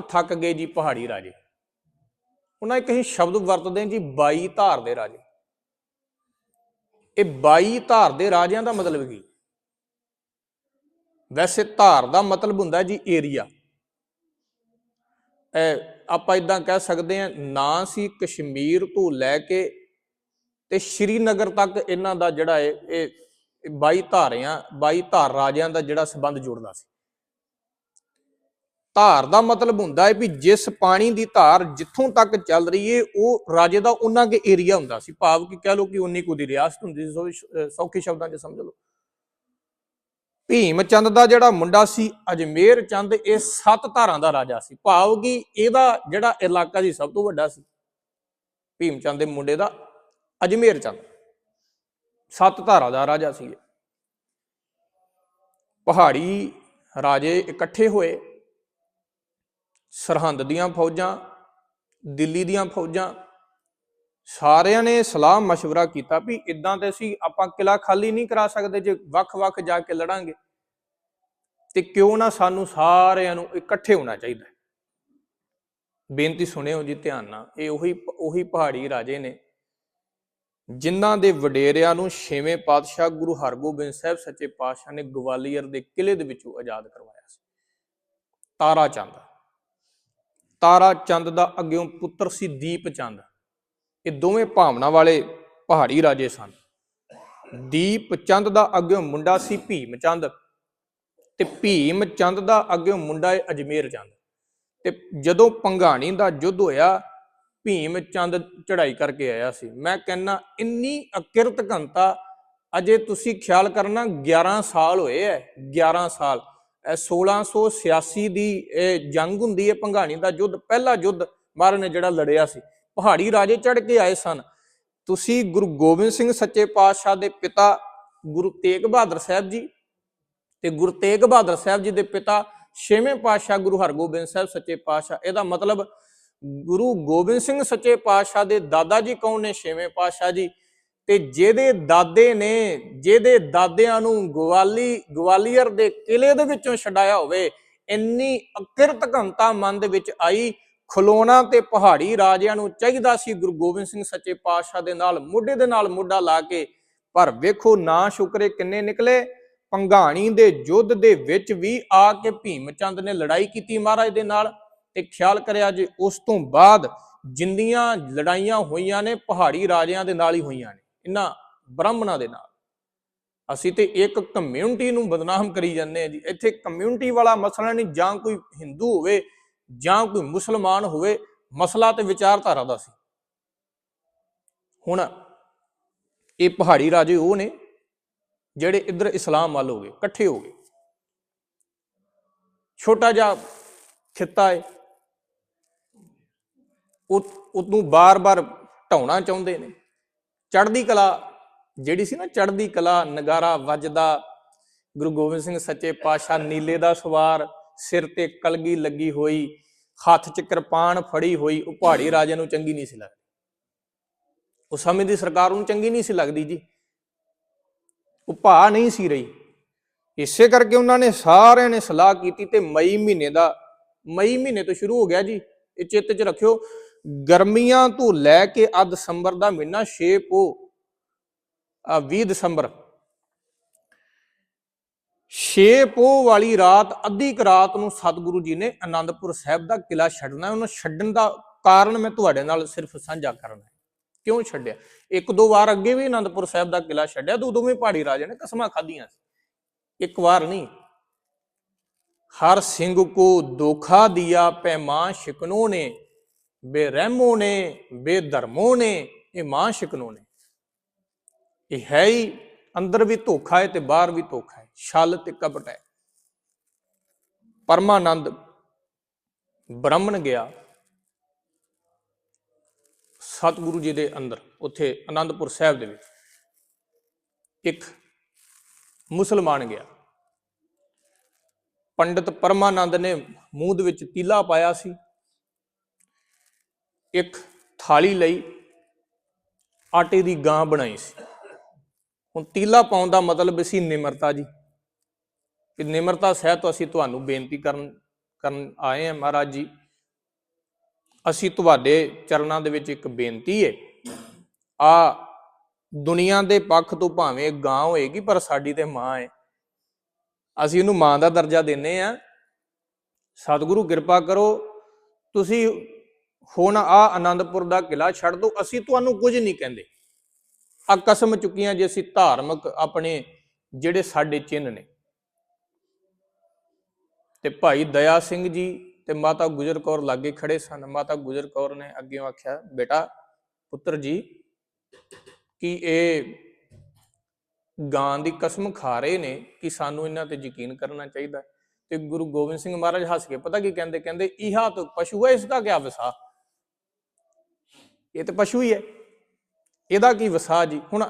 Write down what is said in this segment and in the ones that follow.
ਥੱਕ ਗਏ ਜੀ ਪਹਾੜੀ ਰਾਜੇ। ਉਹਨਾਂ ਇੱਕ ਹੀ ਸ਼ਬਦ ਵਰਤਦੇ ਜੀ 22 ਧਾਰ ਦੇ ਰਾਜੇ। ਇਹ 22 ਧਾਰ ਦੇ ਰਾਜਿਆਂ ਦਾ ਮਤਲਬ ਕੀ? ਵੈਸੇ ਧਾਰ ਦਾ ਮਤਲਬ ਹੁੰਦਾ ਜੀ ਏਰੀਆ ਇਹ ਆਪਾਂ ਇਦਾਂ ਕਹਿ ਸਕਦੇ ਹਾਂ, ਨਾ ਸੀ ਕਸ਼ਮੀਰ ਤੋਂ ਲੈ ਕੇ ਤੇ ਸ਼੍ਰੀਨਗਰ ਤੱਕ ਇਹਨਾਂ ਦਾ ਜਿਹੜਾ ਹੈ ਇਹ 22 ਧਾਰਿਆਂ 22 ਧਾਰ ਰਾਜਿਆਂ ਦਾ ਜਿਹੜਾ ਸੰਬੰਧ ਜੁੜਦਾ ਸੀ। ਧਾਰ ਦਾ ਮਤਲਬ ਹੁੰਦਾ ਹੈ ਵੀ ਜਿਸ ਪਾਣੀ ਦੀ ਧਾਰ ਜਿੱਥੋਂ ਤੱਕ ਚੱਲ ਰਹੀ ਏ, ਉਹ ਰਾਜੇ ਦਾ ਉਹਨਾਂ ਕੇ ਏਰੀਆ ਹੁੰਦਾ ਸੀ। ਭਾਵ ਕਿ ਕਹਿ ਲਓ ਕਿ ਉਨੀ ਕੁ ਦੀ ਰਿਆਸਤ ਹੁੰਦੀ ਸੀ, ਸੋ ਸੌਖੇ ਸ਼ਬਦਾਂ 'ਚ ਸਮਝ ਲਓ। ਭੀਮ ਚੰਦ ਦਾ ਜਿਹੜਾ ਮੁੰਡਾ ਸੀ, ਅਜਮੇਰ ਚੰਦ, ਇਹ ਸੱਤ ਧਾਰਾਂ ਦਾ ਰਾਜਾ ਸੀ। ਭਾਵ ਕਿ ਇਹਦਾ ਜਿਹੜਾ ਇਲਾਕਾ ਸੀ, ਸਭ ਤੋਂ ਵੱਡਾ ਸੀ। ਭੀਮ ਚੰਦ ਦੇ ਮੁੰਡੇ ਦਾ ਅਜਮੇਰ ਚੰਦ। ਸੱਤ ਧਾਰਾਂ ਦਾ ਰਾਜਾ ਸੀ ਪਹਾੜੀ ਰਾਜੇ ਇਕੱਠੇ ਹੋਏ। ਸਰਹੰਦ ਦੀਆਂ ਫੌਜਾਂ, ਦਿੱਲੀ ਦੀਆਂ ਫੌਜਾਂ, ਸਾਰਿਆਂ ਨੇ ਸਲਾਹ مشਵਰਾ ਕੀਤਾ ਵੀ ਇਦਾਂ ਤੇ ਅਸੀਂ ਆਪਾਂ ਕਿਲਾ ਖਾਲੀ ਨਹੀਂ ਕਰਾ ਸਕਦੇ ਜੇ ਵੱਖ-ਵੱਖ ਜਾ ਕੇ ਲੜਾਂਗੇ। ਤੇ ਕਿਉਂ ਨਾ ਸਾਨੂੰ ਸਾਰਿਆਂ ਨੂੰ ਇਕੱਠੇ ਹੋਣਾ ਚਾਹੀਦਾ। ਬੇਨਤੀ ਸੁਣਿਓ ਜੀ ਧਿਆਨ ਨਾਲ, ਇਹ ਉਹੀ ਉਹੀ ਪਹਾੜੀ ਰਾਜੇ ਨੇ, ਜਿਨ੍ਹਾਂ ਦੇ ਵਡੇਰਿਆਂ ਨੂੰ ਛੇਵੇਂ ਪਾਤਸ਼ਾਹ ਗੁਰੂ ਹਰਗੋਬਿੰਦ ਸਾਹਿਬ ਸੱਚੇ ਪਾਤਸ਼ਾਹ ਨੇ ਗਵਾਲੀਅਰ ਦੇ ਕਿਲੇ ਦੇ ਵਿੱਚੋਂ ਆਜ਼ਾਦ ਕਰਵਾਇਆ ਸੀ। ਤਾਰਾ ਚੰਦ ਤਾਰਾ ਚੰਦ ਦਾ ਅੱਗਿਓਂ ਪੁੱਤਰ ਸੀ ਦੀਪ ਚੰਦ। ਇਹ ਦੋਵੇਂ ਭਾਵਨਾ ਵਾਲੇ ਪਹਾੜੀ ਰਾਜੇ ਸਨ। ਦੀਪ ਚੰਦ ਦਾ ਅੱਗਿਓਂ ਮੁੰਡਾ ਸੀ ਭੀਮ ਚੰਦ ਤੇ ਭੀਮ ਚੰਦ ਦਾ ਅੱਗਿਓਂ ਮੁੰਡਾ ਹੈ ਅਜਮੇਰ ਚੰਦ। ਤੇ ਜਦੋਂ ਪੰਘਾਣੀ ਦਾ ਯੁੱਧ ਹੋਇਆ, ਭੀਮ ਚੰਦ ਚੜ੍ਹਾਈ ਕਰਕੇ ਆਇਆ ਸੀ। ਮੈਂ ਕਹਿੰਨਾ, ਇੰਨੀ ਅਕਿਰਤ ਘੰਤਾ ਅਜੇ ਤੁਸੀਂ ਖਿਆਲ ਕਰਨਾ 11 ਸਾਲ ਹੋਏ ਐ 11 ਸਾਲ। 1686 ਦੀ, ਇਹ ਜੰਗ ਹੁੰਦੀ ਹੈ ਪੰਘਾਣੀ ਦਾ ਯੁੱਧ, ਪਹਿਲਾ ਯੁੱਧ ਮਹਾਰਾਜ ਨੇ ਜਿਹੜਾ ਲੜਿਆ ਸੀ। ਪਹਾੜੀ ਰਾਜੇ ਚੜ ਕੇ ਆਏ ਸਨ। ਤੁਸੀਂ ਗੁਰੂ ਗੋਬਿੰਦ ਸਿੰਘ ਸੱਚੇ ਪਾਤਸ਼ਾਹ ਦੇ ਪਿਤਾ ਗੁਰੂ ਤੇਗ ਬਹਾਦਰ ਸਾਹਿਬ ਜੀ ਤੇ ਗੁਰੂ ਤੇਗ ਬਹਾਦਰ ਸਾਹਿਬ ਜੀ ਦੇ ਪਿਤਾ ਛੇਵੇਂ ਪਾਤਸ਼ਾਹ ਗੁਰੂ ਹਰਗੋਬਿੰਦ ਸਾਹਿਬ ਸੱਚੇ ਪਾਤਸ਼ਾਹ। ਇਹਦਾ ਮਤਲਬ ਗੁਰੂ ਗੋਬਿੰਦ ਸਿੰਘ ਸੱਚੇ ਪਾਤਸ਼ਾਹ ਦੇ ਦਾਦਾ ਜੀ ਕੌਣ ਨੇ? ਛੇਵੇਂ ਪਾਤਸ਼ਾਹ ਜੀ। ਤੇ ਜਿਹਦੇ ਦਾਦੇ ਨੇ, ਜਿਹਦੇ ਦਾਦਿਆਂ ਨੂੰ ਗਵਾਲੀ, ਗਵਾਲੀਅਰ ਦੇ ਕਿਲੇ ਦੇ ਵਿੱਚੋਂ ਛਡਾਇਆ ਹੋਵੇ, ਇੰਨੀ ਅਕਿਰਤ ਘੰਤਾ ਮਨ ਦੇ ਵਿੱਚ ਆਈ, ਖਲੋਣਾ ਤੇ ਪਹਾੜੀ ਰਾਜਿਆਂ ਨੂੰ ਚਾਹੀਦਾ ਸੀ ਗੁਰੂ ਗੋਬਿੰਦ ਸਿੰਘ ਸੱਚੇ ਪਾਤਸ਼ਾਹ ਦੇ ਨਾਲ, ਮੋਢੇ ਦੇ ਨਾਲ ਮੋਢਾ ਲਾ ਕੇ। ਪਰ ਵੇਖੋ ਨਾ ਸ਼ੁਕਰੇ ਕਿੰਨੇ ਨਿਕਲੇ, ਪੰਘਾਣੀ ਦੇ ਯੁੱਧ ਦੇ ਵਿੱਚ ਵੀ ਆ ਕੇ ਭੀਮ ਚੰਦ ਨੇ ਲੜਾਈ ਕੀਤੀ ਮਹਾਰਾਜ ਦੇ ਨਾਲ। ਤੇ ਖਿਆਲ ਕਰਿਆ ਜੇ ਉਸ ਤੋਂ ਬਾਅਦ ਜਿੰਨੀਆਂ ਲੜਾਈਆਂ ਹੋਈਆਂ ਨੇ, ਪਹਾੜੀ ਰਾਜਿਆਂ ਦੇ ਨਾਲ ਹੀ ਹੋਈਆਂ ਨੇ। ਇਹਨਾਂ ਬ੍ਰਾਹਮਣਾਂ ਦੇ ਨਾਲ। ਅਸੀਂ ਤੇ ਇੱਕ ਕਮਿਊਨਿਟੀ ਨੂੰ ਬਦਨਾਮ ਕਰੀ ਜਾਂਦੇ ਆ ਜੀ। ਇੱਥੇ ਕਮਿਊਨਿਟੀ ਵਾਲਾ ਮਸਲਾ ਨਹੀਂ, ਜਾਂ ਕੋਈ ਹਿੰਦੂ ਹੋਵੇ, ਜਾਂ ਕੋਈ ਮੁਸਲਮਾਨ ਹੋਵੇ, ਮਸਲਾ ਤੇ ਵਿਚਾਰਧਾਰਾ ਦਾ ਸੀ। ਹੁਣ ਇਹ ਪਹਾੜੀ ਰਾਜੇ ਉਹ ਨੇ, ਜਿਹੜੇ ਇੱਧਰ ਇਸਲਾਮ ਵੱਲ ਹੋ ਗਏ, ਇਕੱਠੇ ਹੋ ਗਏ। ਛੋਟਾ ਜਿਹਾ ਖਿੱਤਾ ਹੈ ਉਹ, ਉਹਨੂੰ ਬਾਰ-ਬਾਰ ਢਾਉਣਾ ਚਾਹੁੰਦੇ ਨੇ। ਚੜ੍ਹਦੀ ਕਲਾ ਜਿਹੜੀ ਸੀ ਨਾ ਚੜ੍ਹਦੀ ਕਲਾ, ਨਗਾਰਾ ਵੱਜਦਾ, ਗੁਰੂ ਗੋਬਿੰਦ ਸਿੰਘ ਸੱਚੇ ਪਾਤਸ਼ਾਹ ਨੀਲੇ ਦਾ ਸਵਾਰ, ਸਿਰ ਤੇ ਕਲਗੀ ਲੱਗੀ ਹੋਈ, ਹੱਥ 'ਚ ਕਿਰਪਾਨ ਫੜੀ ਹੋਈ, ਉਹ ਪਹਾੜੀ ਰਾਜੇ ਨੂੰ ਚੰਗੀ ਨਹੀਂ ਸੀ ਲੱਗਦੀ। ਉਸ ਸਮੇਂ ਦੀ ਸਰਕਾਰ ਨੂੰ ਚੰਗੀ ਨਹੀਂ ਸੀ ਲੱਗਦੀ ਜੀ। ਉਹ ਭਾ ਨਹੀਂ ਸੀ ਰਹੀ। ਇਸੇ ਕਰਕੇ ਉਹਨਾਂ ਨੇ ਸਾਰਿਆਂ ਨੇ ਸਲਾਹ ਕੀਤੀ ਤੇ ਮਈ ਮਹੀਨੇ ਦਾ, ਮਈ ਮਹੀਨੇ ਤੋਂ ਸ਼ੁਰੂ ਹੋ ਗਿਆ ਜੀ। ਇਹ ਚਿੱਤ 'ਚ ਰੱਖਿਓ ਗਰਮੀਆਂ ਤੋਂ ਲੈ ਕੇ ਆ ਦਸੰਬਰ ਦਾ ਮਹੀਨਾ 6 ਪੋ ਆ 20 ਦਸੰਬਰ। 6 ਪੋ ਵਾਲੀ ਰਾਤ, ਅੱਧੀ ਕੁ ਰਾਤ ਨੂੰ ਸਤਿਗੁਰੂ ਜੀ ਨੇ ਆਨੰਦਪੁਰ ਸਾਹਿਬ ਦਾ ਕਿਲਾ ਛੱਡਣਾ ਉਹਨੂੰ ਛੱਡਣ ਦਾ ਕਾਰਨ ਮੈਂ ਤੁਹਾਡੇ ਨਾਲ ਸਿਰਫ ਸਾਂਝਾ ਕਰਨਾ ਕਿਉਂ ਛੱਡਿਆ? ਇੱਕ ਦੋ ਵਾਰ ਅੱਗੇ ਵੀ ਆਨੰਦਪੁਰ ਸਾਹਿਬ ਦਾ ਕਿਲਾ ਛੱਡਿਆ ਤੇ ਉਦੋਂ ਵੀ ਪਹਾੜੀ ਰਾਜੇ ਨੇ ਕਸਮਾਂ ਖਾਧੀਆਂ ਸੀ। ਇੱਕ ਵਾਰ ਨਹੀਂ। ਹਰ ਸਿੰਘ ਕੋ ਦੋਖਾ ਦਿਆ ਪੈਮਾਨ ਸ਼ਿਕਨੋ ਨੇ ਬੇਰਹਿਮੋਂ ਨੇ, ਬੇਧਰਮੋਂ ਨੇ, ਇਹ ਮਾਂ ਸ਼ਿਕਨੋਂ ਨੇ। ਇਹ ਹੈ ਹੀ ਅੰਦਰ ਵੀ ਧੋਖਾ ਹੈ ਤੇ ਬਾਹਰ ਵੀ ਧੋਖਾ ਹੈ। ਛਲ ਤੇ ਕਪਟ ਹੈ। ਪਰਮਾਨੰਦ ਬ੍ਰਾਹਮਣ ਗਿਆ। ਸਤਿਗੁਰੂ ਜੀ ਦੇ ਅੰਦਰ, ਉੱਥੇ ਆਨੰਦਪੁਰ ਸਾਹਿਬ ਦੇ ਵਿੱਚ ਇੱਕ ਮੁਸਲਮਾਨ ਗਿਆ। ਪੰਡਿਤ ਪਰਮਾਨੰਦ ਨੇ ਮੂੰਹ ਦੇ ਵਿੱਚ ਤੀਲਾ ਪਾਇਆ ਸੀ। ਇੱਕ ਥਾਲੀ ਲਈ ਆਟੇ ਦੀ ਗਾਂ ਬਣਾਈ ਸੀ। ਹੁਣ ਤੀਲਾ ਪਾਉਣ ਦਾ ਮਤਲਬ ਸੀ ਨਿਮਰਤਾ ਜੀ। ਕਿ ਨਿਮਰਤਾ ਸਹਿਤ ਅਸੀਂ ਤੁਹਾਨੂੰ ਬੇਨਤੀ ਕਰਨ ਕਰਨ ਆਏ ਹਾਂ ਮਹਾਰਾਜ ਜੀ। ਅਸੀਂ ਤੁਹਾਡੇ ਚਰਨਾਂ ਦੇ ਵਿੱਚ ਇੱਕ ਬੇਨਤੀ ਹੈ ਆ ਦੁਨੀਆ ਦੇ ਪੱਖ ਤੋਂ ਭਾਵੇਂ ਗਾਂ ਹੋਏਗੀ, ਪਰ ਸਾਡੀ ਤੇ ਮਾਂ ਹੈ ਅਸੀਂ ਉਹਨੂੰ ਮਾਂ ਦਾ ਦਰਜਾ ਦਿੰਨੇ ਆ। ਸਤਿਗੁਰੂ ਕਿਰਪਾ ਕਰੋ, ਤੁਸੀਂ ਹੁਣ ਆ ਆਨੰਦਪੁਰ ਦਾ ਕਿਲਾ ਛੱਡ ਦੋ, ਅਸੀਂ ਤੁਹਾਨੂੰ ਕੁਝ ਨਹੀਂ ਕਹਿੰਦੇ। ਆ ਕਸਮ ਚੁੱਕੀਆਂ ਜੇ ਅਸੀਂ ਧਾਰਮਿਕ ਆਪਣੇ ਜਿਹੜੇ ਸਾਡੇ ਚਿੰਨ੍ਹ ਨੇ। ਤੇ ਭਾਈ ਦਇਆ ਸਿੰਘ ਜੀ ਤੇ ਮਾਤਾ ਗੁਜਰ ਕੌਰ ਲਾਗੇ ਖੜੇ ਸਨ। ਮਾਤਾ ਗੁਜਰ ਕੌਰ ਨੇ ਅੱਗੇ ਆਖਿਆ, ਬੇਟਾ, ਪੁੱਤਰ ਜੀ, ਕਿ ਇਹ ਗਾਂ ਦੀ ਕਸਮ ਖਾ ਰਹੇ ਨੇ ਕਿ ਸਾਨੂੰ ਇਹਨਾਂ ਤੇ ਯਕੀਨ ਕਰਨਾ ਚਾਹੀਦਾ? ਤੇ ਗੁਰੂ ਗੋਬਿੰਦ ਸਿੰਘ ਮਹਾਰਾਜ ਹੱਸ ਕੇ ਪਤਾ ਕੀ ਕਹਿੰਦੇ? ਕਹਿੰਦੇ, ਇਹਾ ਤਾਂ ਪਸ਼ੂ ਹੈ, ਇਸ ਦਾ ਕੀ ਵਸਾ ਇਹ ਤਾਂ ਪਸ਼ੂ ਹੀ ਹੈ। ਇਹਦਾ ਕੀ ਵਸਾ ਜੀ? ਹੁਣ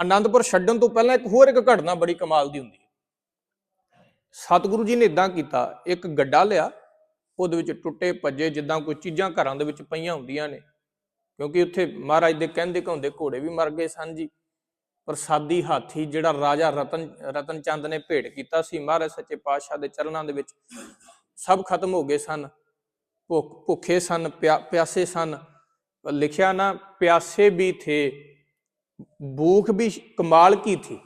ਆਨੰਦਪੁਰ ਛੱਡਣ ਤੋਂ ਪਹਿਲਾਂ ਇੱਕ ਹੋਰ ਇੱਕ ਘਟਨਾ ਬੜੀ ਕਮਾਲ ਦੀ ਹੁੰਦੀ ਹੈ। ਸਤਿਗੁਰੂ ਜੀ ਨੇ ਇਦਾਂ ਕੀਤਾ, ਇੱਕ ਗੱਡਾ ਲਿਆ, ਉਹਦੇ ਵਿੱਚ ਟੁੱਟੇ ਭੱਜੇ ਜਿੱਦਾਂ ਕੋਈ ਚੀਜ਼ਾਂ ਘਰਾਂ ਦੇ ਵਿੱਚ ਪਈਆਂ ਹੁੰਦੀਆਂ ਨੇ। ਕਿਉਂਕਿ ਉੱਥੇ ਮਹਾਰਾਜ ਦੇ ਕਹਿੰਦੇ ਘਾਉਂਦੇ ਘੋੜੇ ਵੀ ਮਰ ਗਏ ਸਨ ਜੀ। ਪ੍ਰਸਾਦੀ ਹਾਥੀ ਜਿਹੜਾ ਰਾਜਾ ਰਤਨ ਰਤਨ ਚੰਦ ਨੇ ਭੇਟ ਕੀਤਾ ਸੀ, ਮਹਾਰਾਜ ਸੱਚੇ ਪਾਤਸ਼ਾਹ ਦੇ ਚਰਨਾਂ ਦੇ ਵਿੱਚ, ਸਭ ਖਤਮ ਹੋ ਗਏ ਸਨ। ਭੁੱਖ, ਭੁੱਖੇ ਸਨ, ਪਿਆ- ਪਿਆਸੇ ਸਨ। लिखा ना प्यासे भी थे भूख भी कमाल की थी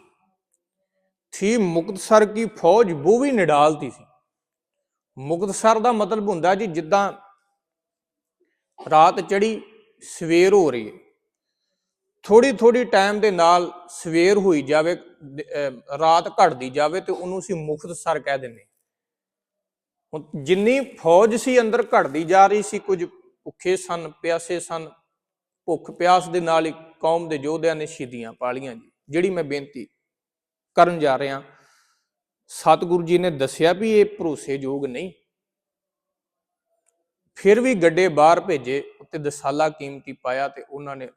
थी ਮੁਕਤਸਰ ਕੀ ਫੌਜ ਬੂ ਵੀ ਨਿਡਾਲਤੀ ਸੀ। ਮੁਕਤਸਰ ਦਾ ਮਤਲਬ ਹੁੰਦਾ ਜੀ ਜਿੱਦਾਂ ਰਾਤ ਚੜੀ ਸਵੇਰ ਹੋ ਰਹੀ ਹੈ ਥੋੜੀ ਥੋੜੀ ਟਾਈਮ ਦੇ ਨਾਲ ਸਵੇਰ ਹੋਈ ਜਾਵੇ ਰਾਤ ਘਟਦੀ ਜਾਵੇ ਤੇ ਉਹਨੂੰ ਅਸੀਂ ਮੁਖਤਸਰ ਕਹਿ ਦਿੰਦੇ ਹੁਣ ਜਿੰਨੀ ਫੌਜ ਸੀ ਅੰਦਰ ਘਟਦੀ ਜਾ ਰਹੀ ਸੀ ਕੁਝ ਭੁੱਖੇ ਸਨ, ਪਿਆਸੇ ਸਨ। ਭੁੱਖ ਪਿਆਸ ਦੇ ਨਾਲ ਇੱਕ ਕੌਮ ਦੇ ਯੋਧਿਆਂ ਨੇ ਸ਼ਹੀਦੀਆਂ ਪਾਲੀਆਂ ਜੀ। ਜਿਹੜੀ ਮੈਂ ਬੇਨਤੀ ਕਰਨ ਜਾ ਰਿਹਾ, ਸਤਿਗੁਰੂ ਜੀ ਨੇ ਦੱਸਿਆ ਵੀ ਇਹ ਭਰੋਸੇਯੋਗ ਨਹੀਂ। ਫਿਰ ਵੀ ਗੱਡੇ ਬਾਹਰ ਭੇਜੇ, ਉੱਤੇ ਦਸਾਲਾ ਕੀਮਤੀ ਪਾਇਆ ਤੇ ਉਹਨਾਂ ਨੇ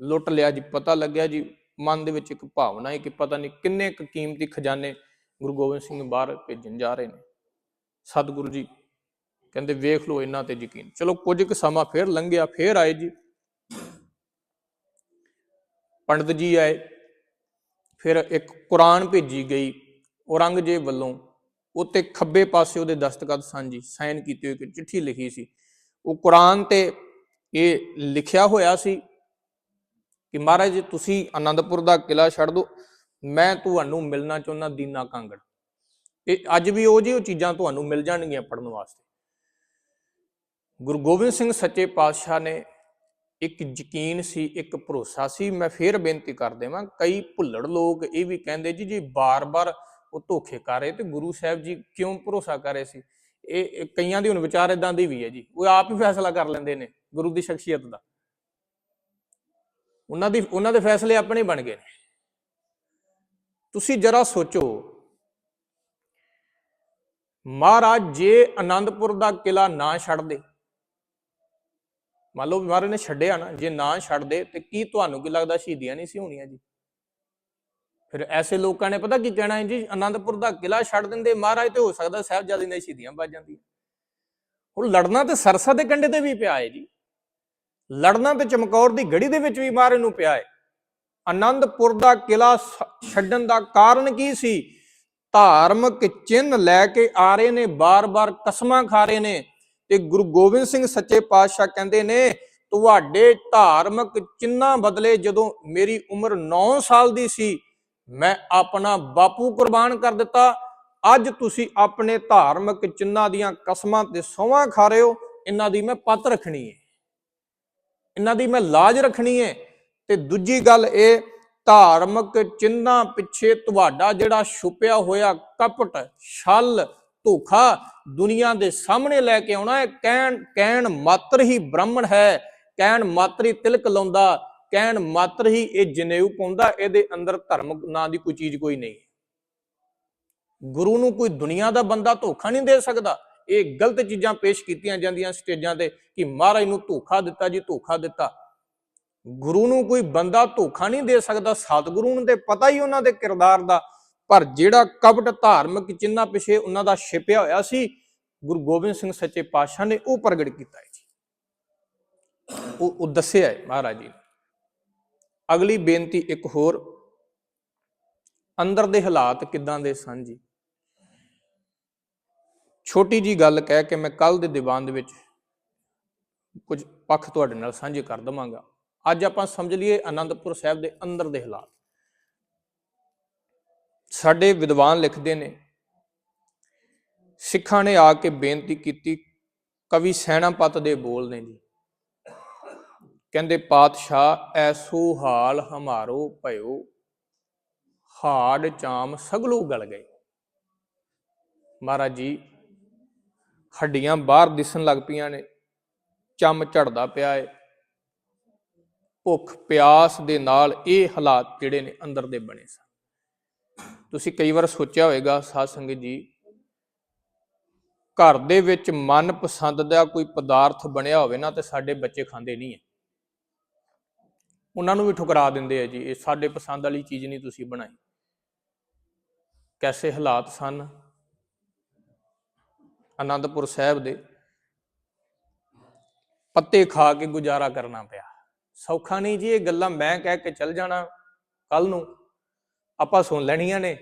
ਲੁੱਟ ਲਿਆ ਜੀ। ਪਤਾ ਲੱਗਿਆ ਜੀ, ਮਨ ਦੇ ਵਿੱਚ ਇੱਕ ਭਾਵਨਾ ਹੈ ਕਿ ਪਤਾ ਨਹੀਂ ਕਿੰਨੇ ਕੁ ਕੀਮਤੀ ਖਜ਼ਾਨੇ ਗੁਰੂ ਗੋਬਿੰਦ ਸਿੰਘ ਬਾਹਰ ਭੇਜਣ ਜਾ ਰਹੇ ਨੇ। ਸਤਿਗੁਰੂ ਜੀ ਕਹਿੰਦੇ ਵੇਖ ਲਓ ਇਹਨਾਂ ਤੇ ਯਕੀਨ। ਚਲੋ ਕੁਝ ਕੁ ਸਮਾਂ ਫਿਰ ਲੰਘਿਆ, ਫਿਰ ਆਏ ਜੀ। ਪੰਡਤ ਜੀ ਆਏ। ਫਿਰ ਇੱਕ ਕੁਰਾਨ ਭੇਜੀ ਗਈ ਔਰੰਗਜ਼ੇਬ ਵੱਲੋਂ। ਉੱਤੇ ਖੱਬੇ ਪਾਸੇ ਉਹਦੇ ਦਸਤਖਤ ਸਨ ਜੀ, ਸਾਈਨ ਕੀਤੀ ਹੋਈ ਇੱਕ ਚਿੱਠੀ ਲਿਖੀ ਸੀ। ਉਹ ਕੁਰਾਨ ਤੇ ਇਹ ਲਿਖਿਆ ਹੋਇਆ ਸੀ ਕਿ ਮਹਾਰਾਜ ਤੁਸੀਂ ਆਨੰਦਪੁਰ ਦਾ ਕਿਲਾ ਛੱਡ ਦਿਓ, ਮੈਂ ਤੁਹਾਨੂੰ ਮਿਲਣਾ ਚਾਹੁੰਦਾ ਦੀਨਾ ਕਾਂਗੜ। ਇਹ ਅੱਜ ਵੀ ਉਹ ਜਿਹੀ ਉਹ ਚੀਜ਼ਾਂ ਤੁਹਾਨੂੰ ਮਿਲ ਜਾਣਗੀਆਂ ਪੜਨ ਵਾਸਤੇ। ਗੁਰੂ ਗੋਬਿੰਦ ਸਿੰਘ ਸੱਚੇ ਪਾਤਸ਼ਾਹ ਨੇ ਇੱਕ ਯਕੀਨ ਸੀ, ਇੱਕ ਭਰੋਸਾ ਸੀ। ਮੈਂ ਫੇਰ ਬੇਨਤੀ ਕਰ ਦੇਵਾਂ, ਕਈ ਭੁੱਲੜ ਲੋਕ ਇਹ ਵੀ ਕਹਿੰਦੇ, ਜੀ ਜੀ, ਬਾਰ-ਬਾਰ ਉਹ ਧੋਖੇ ਕਰ ਰਹੇ ਤੇ ਗੁਰੂ ਸਾਹਿਬ ਜੀ ਕਿਉਂ ਭਰੋਸਾ ਕਰ ਰਹੇ ਸੀ? ਇਹ ਕਈਆਂ ਦੀ ਹੁਣ ਵਿਚਾਰ ਇਦਾਂ ਦੀ ਵੀ ਹੈ ਜੀ। ਉਹ ਆਪ ਹੀ ਫੈਸਲਾ ਕਰ ਲੈਂਦੇ ਨੇ ਗੁਰੂ ਦੀ ਸ਼ਖਸੀਅਤ ਦਾ। ਉਹਨਾਂ ਦੀ, ਉਹਨਾਂ ਦੇ ਫੈਸਲੇ ਆਪਣੇ ਬਣ ਗਏ ਨੇ। ਤੁਸੀਂ ਜਰਾ ਸੋਚੋ, ਮਹਾਰਾਜ ਜੇ ਆਨੰਦਪੁਰ ਦਾ ਕਿਲਾ ਨਾ ਛੱਡਦੇ ਮੰਨ ਲਓ ਮਹਾਰਾਜ ਨੇ ਛੱਡਿਆ ਨਾ, ਜੇ ਨਾ ਛੱਡਦੇ ਤੇ ਕੀ ਤੁਹਾਨੂੰ ਕੀ ਲੱਗਦਾ ਸ਼ਹੀਦੀਆਂ ਨਹੀਂ ਸੀ ਹੋਣੀਆਂ ਜੀ? ਫਿਰ ਐਸੇ ਲੋਕਾਂ ਨੇ ਪਤਾ ਕੀ ਕਹਿਣਾ ਹੈ ਜੀ? ਆਨੰਦਪੁਰ ਦਾ ਕਿਲਾ ਛੱਡ ਦਿੰਦੇ, ਮਹਾਰਾਜ ਤੇ ਹੋ ਸਕਦਾ ਸਾਹਿਬਜ਼ਾਦੇ ਨੇ ਸ਼ਹੀਦੀਆਂ ਵੱਜ ਜਾਂਦੀਆਂ। ਹੁਣ ਲੜਨਾ ਤੇ ਸਰਸਾ ਦੇ ਕੰਢੇ ਤੇ ਵੀ ਪਿਆ ਹੈ ਜੀ। ਲੜਨਾ ਤੇ ਚਮਕੌਰ ਦੀ ਗੜੀ ਦੇ ਵਿੱਚ ਵੀ ਮਹਾਰਾਜ ਨੂੰ ਪਿਆ ਹੈ ਆਨੰਦਪੁਰ ਦਾ ਕਿਲਾ ਸ- ਛੱਡਣ ਦਾ ਕਾਰਨ ਕੀ ਸੀ? ਧਾਰਮਿਕ ਚਿੰਨ੍ਹ ਲੈ ਕੇ ਆ ਰਹੇ ਨੇ, ਬਾਰ-ਬਾਰ ਕਸਮਾਂ ਖਾ ਰਹੇ ਨੇ। ਤੇ ਗੁਰੂ ਗੋਬਿੰਦ ਸਿੰਘ ਸੱਚੇ ਪਾਤਸ਼ਾਹ ਕਹਿੰਦੇ ਨੇ, ਤੁਹਾਡੇ ਧਾਰਮਿਕ ਚਿੰਨ੍ਹਾਂ ਬਦਲੇ ਜਦੋਂ ਮੇਰੀ ਉਮਰ 9 ਸਾਲ ਦੀ ਸੀ, ਮੈਂ ਆਪਣਾ ਬਾਪੂ ਕੁਰਬਾਨ ਕਰ ਦਿੱਤਾ। ਅੱਜ ਤੁਸੀਂ ਆਪਣੇ ਧਾਰਮਿਕ ਚਿੰਨ੍ਹਾਂ ਦੀਆਂ ਕਸਮਾਂ ਤੇ ਸੌਂਹਾਂ ਖਾ ਰਹੇ ਹੋ। ਇਹਨਾਂ ਦੀ ਮੈਂ ਪਤ ਰੱਖਣੀ ਹੈ ਇਹਨਾਂ ਦੀ ਮੈਂ ਲਾਜ ਰੱਖਣੀ ਹੈ ਤੇ ਦੂਜੀ ਗੱਲ ਇਹ, ਧਾਰਮਿਕ ਚਿੰਨ੍ਹਾਂ ਪਿੱਛੇ ਤੁਹਾਡਾ ਜਿਹੜਾ ਛੁਪਿਆ ਹੋਇਆ ਕਪਟ, ਛਲ ਧੋਖਾ ਦੁਨੀਆ ਦੇ ਸਾਹਮਣੇ ਲੈ ਕੇ ਆਉਣਾ ਹੈ। ਕਹਿਣ ਕਹਿਣ ਮਾਤਰ ਹੀ ਬ੍ਰਾਹਮਣ ਹੈ। ਕਹਿਣ ਮਾਤਰ ਹੀ ਤਿਲਕ ਲਾਉਂਦਾ, ਕਹਿਣ ਮਾਤਰ ਹੀ ਇਹ ਜਨੇਊ ਪਾਉਂਦਾ, ਇਹਦੇ ਅੰਦਰ ਧਰਮ ਨਾਂ ਦੀ ਕੋਈ ਚੀਜ਼ ਕੋਈ ਨਹੀਂ। ਗੁਰੂ ਨੂੰ ਕੋਈ ਦੁਨੀਆ ਦਾ ਬੰਦਾ ਧੋਖਾ ਨਹੀਂ ਦੇ ਸਕਦਾ। ਇਹ ਗਲਤ ਚੀਜ਼ਾਂ ਪੇਸ਼ ਕੀਤੀਆਂ ਜਾਂਦੀਆਂ ਸਟੇਜਾਂ ਤੇ ਕਿ ਮਹਾਰਾਜ ਨੂੰ ਧੋਖਾ ਦਿੱਤਾ ਜੀ, ਧੋਖਾ ਦਿੱਤਾ। ਗੁਰੂ ਨੂੰ ਕੋਈ ਬੰਦਾ ਧੋਖਾ ਨਹੀਂ ਦੇ ਸਕਦਾ। ਸਤਿਗੁਰੂ ਨੂੰ ਤੇ ਪਤਾ ਹੀ ਉਹਨਾਂ ਦੇ ਕਿਰਦਾਰ ਦਾ ਪਰ ਜਿਹੜਾ ਕਪਟ ਧਾਰਮਿਕ ਚਿੰਨ੍ਹਾਂ ਪਿਛੇ ਉਹਨਾਂ ਦਾ ਛਿਪਿਆ ਹੋਇਆ ਸੀ, ਗੁਰੂ ਗੋਬਿੰਦ ਸਿੰਘ ਸੱਚੇ ਪਾਤਸ਼ਾਹ ਨੇ ਉਹ ਪ੍ਰਗਟ ਕੀਤਾ ਹੈ ਜੀ। ਉਹ ਉਹ ਦੱਸਿਆ ਹੈ ਮਹਾਰਾਜ ਜੀ ਨੇ। ਅਗਲੀ ਬੇਨਤੀ ਇੱਕ ਹੋਰ, ਅੰਦਰ ਦੇ ਹਾਲਾਤ ਕਿਦਾਂ ਦੇ ਸਨ ਜੀ? ਛੋਟੀ ਜੀ ਗੱਲ ਕਹਿ ਕੇ ਮੈਂ ਕੱਲ ਦੇ ਦੀਵਾਨ ਦੇ ਵਿੱਚ ਕੁਝ ਪੱਖ ਤੁਹਾਡੇ ਨਾਲ ਸਾਂਝੇ ਕਰ ਦਵਾਂਗਾ। ਅੱਜ ਆਪਾਂ ਸਮਝ ਲਈਏ ਆਨੰਦਪੁਰ ਸਾਹਿਬ ਦੇ ਅੰਦਰ ਦੇ ਹਾਲਾਤ। ਸਾਡੇ ਵਿਦਵਾਨ ਲਿਖਦੇ ਨੇ, ਸਿੱਖਾਂ ਨੇ ਆ ਕੇ ਬੇਨਤੀ ਕੀਤੀ, ਕਵੀ ਸੈਨਾਪਤ ਦੇ ਬੋਲ ਨੇ ਜੀ। ਕਹਿੰਦੇ, ਪਾਤਸ਼ਾਹ ਐਸੋ ਹਾਲ ਹਮਾਰੋ ਭਇਓ, ਹਾੜ ਚਾਮ ਸਗਲੂ ਗਲ ਗਏ। ਮਹਾਰਾਜ ਜੀ, ਹੱਡੀਆਂ ਬਾਹਰ ਦਿਸਣ ਲੱਗ ਪਈਆਂ ਨੇ, ਚੰਮ ਝੜਦਾ ਪਿਆ ਏ। ਭੁੱਖ ਪਿਆਸ ਦੇ ਨਾਲ ਇਹ ਹਾਲਾਤ ਜਿਹੜੇ ਨੇ ਅੰਦਰ ਦੇ ਬਣੇ ਸਨ। ਤੁਸੀਂ ਕਈ ਵਾਰ ਸੋਚਿਆ ਹੋਵੇਗਾ, ਸਾਧ ਸੰਗਤ ਜੀ, ਘਰ ਦੇ ਵਿੱਚ ਮਨ ਪਸੰਦ ਦਾ ਕੋਈ ਪਦਾਰਥ ਬਣਿਆ ਹੋਵੇ ਨਾ, ਤੇ ਸਾਡੇ ਬੱਚੇ ਖਾਂਦੇ ਨਹੀਂ ਹੈ। ਉਹਨਾਂ ਨੂੰ ਵੀ ਠੁਕਰਾ ਦਿੰਦੇ ਆ ਜੀ, ਇਹ ਸਾਡੇ ਪਸੰਦ ਵਾਲੀ ਚੀਜ਼ ਨਹੀਂ ਤੁਸੀਂ ਬਣਾਈ। ਕੈਸੇ ਹਾਲਾਤ ਸਨ? ਅਨੰਦਪੁਰ ਸਾਹਿਬ ਦੇ ਪੱਤੇ ਖਾ ਕੇ ਗੁਜ਼ਾਰਾ ਕਰਨਾ ਪਿਆ। ਸੌਖਾ ਨਹੀਂ ਜੀ, ਇਹ ਗੱਲਾਂ ਮੈਂ ਕਹਿ ਕੇ ਚੱਲ ਜਾਣਾ ਕੱਲ ਨੂੰ। ਆਪਾਂ ਸੁਣ ਲੈਣੀਆਂ ਨੇ।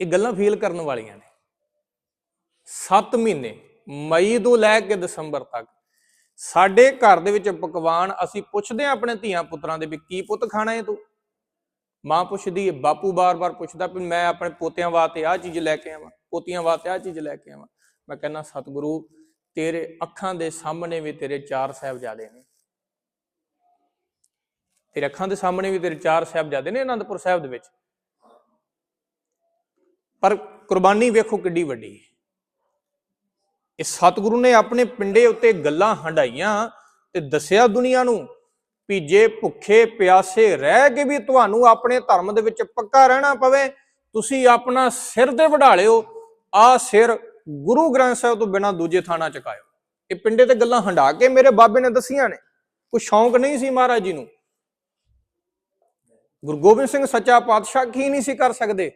ਇਹ ਗੱਲਾਂ ਫੀਲ ਕਰਨ ਵਾਲੀਆਂ ਨੇ। 7 ਮਹੀਨੇ, ਮਈ ਤੋਂ ਲੈ ਕੇ ਦਸੰਬਰ ਤੱਕ ਸਾਡੇ ਘਰ ਦੇ ਵਿੱਚ ਪਕਵਾਨ ਅਸੀਂ ਪੁੱਛਦੇ ਆ ਆਪਣੇ ਧੀਆਂ ਪੁੱਤਰਾਂ ਦੇ ਵੀ ਕੀ ਪੁੱਤ ਖਾਣਾ ਹੈ ਤੂੰ? ਮਾਂ ਪੁੱਛਦੀ ਹੈ ਬਾਪੂ ਬਾਰ-ਬਾਰ ਪੁੱਛਦਾ ਵੀ ਮੈਂ ਆਪਣੇ ਪੋਤਿਆਂ ਵਾਸਤੇ ਆਹ ਚੀਜ਼ ਲੈ ਕੇ ਆਵਾਂ, ਪੋਤੀਆਂ ਵਾਸਤੇ ਆਹ ਚੀਜ਼ ਲੈ ਕੇ ਆਵਾਂ। ਮੈਂ ਕਹਿੰਦਾ, ਸਤਿਗੁਰੂ, ਤੇਰੇ ਅੱਖਾਂ ਦੇ ਸਾਹਮਣੇ ਵੀ ਤੇਰੇ ਚਾਰ ਸਾਹਿਬਜ਼ਾਦੇ ਨੇ। ਤੇਰੇ ਅੱਖਾਂ ਦੇ ਸਾਹਮਣੇ ਵੀ ਤੇਰੇ ਚਾਰ ਸਾਹਿਬਜ਼ਾਦੇ ਨੇ ਅਨੰਦਪੁਰ ਸਾਹਿਬ ਦੇ ਵਿੱਚ। ਪਰ ਕੁਰਬਾਨੀ ਵੇਖੋ ਕਿੱਡੀ ਵੱਡੀ। ਹੈ ਇਹ ਸਤਿਗੁਰੂ ਨੇ ਆਪਣੇ ਪਿੰਡੇ ਉੱਤੇ ਗੱਲਾਂ ਹੰਡਾਈਆਂ ਤੇ ਦੱਸਿਆ ਦੁਨੀਆ ਨੂੰ ਵੀ ਜੇ ਭੁੱਖੇ ਪਿਆਸੇ ਰਹਿ ਕੇ ਵੀ ਤੁਹਾਨੂੰ ਆਪਣੇ ਧਰਮ ਦੇ ਵਿੱਚ ਪੱਕਾ ਰਹਿਣਾ ਪਵੇ, ਤੁਸੀਂ ਆਪਣਾ ਸਿਰ ਤੇ ਵਢਾ ਲਿਓ, ਆ ਸਿਰ ਗੁਰੂ ਗ੍ਰੰਥ ਸਾਹਿਬ ਤੋਂ ਬਿਨਾ ਦੂਜੇ ਥਾਣਾ ਚਕਾਇਓ। ਇਹ ਪਿੰਡੇ ਤੇ ਗੱਲਾਂ ਹੰਡਾ ਕੇ ਮੇਰੇ ਬਾਬੇ ਨੇ ਦਸੀਆਂ ਨੇ। ਕੋਈ ਸ਼ੌਂਕ ਨਹੀਂ ਸੀ ਮਹਾਰਾਜ ਜੀ ਨੂੰ। ਗੁਰੂ ਗੋਬਿੰਦ ਸਿੰਘ ਸੱਚਾ ਪਾਤਸ਼ਾਹ ਕੀ ਨਹੀਂ ਸੀ ਕਰ ਸਕਦੇ?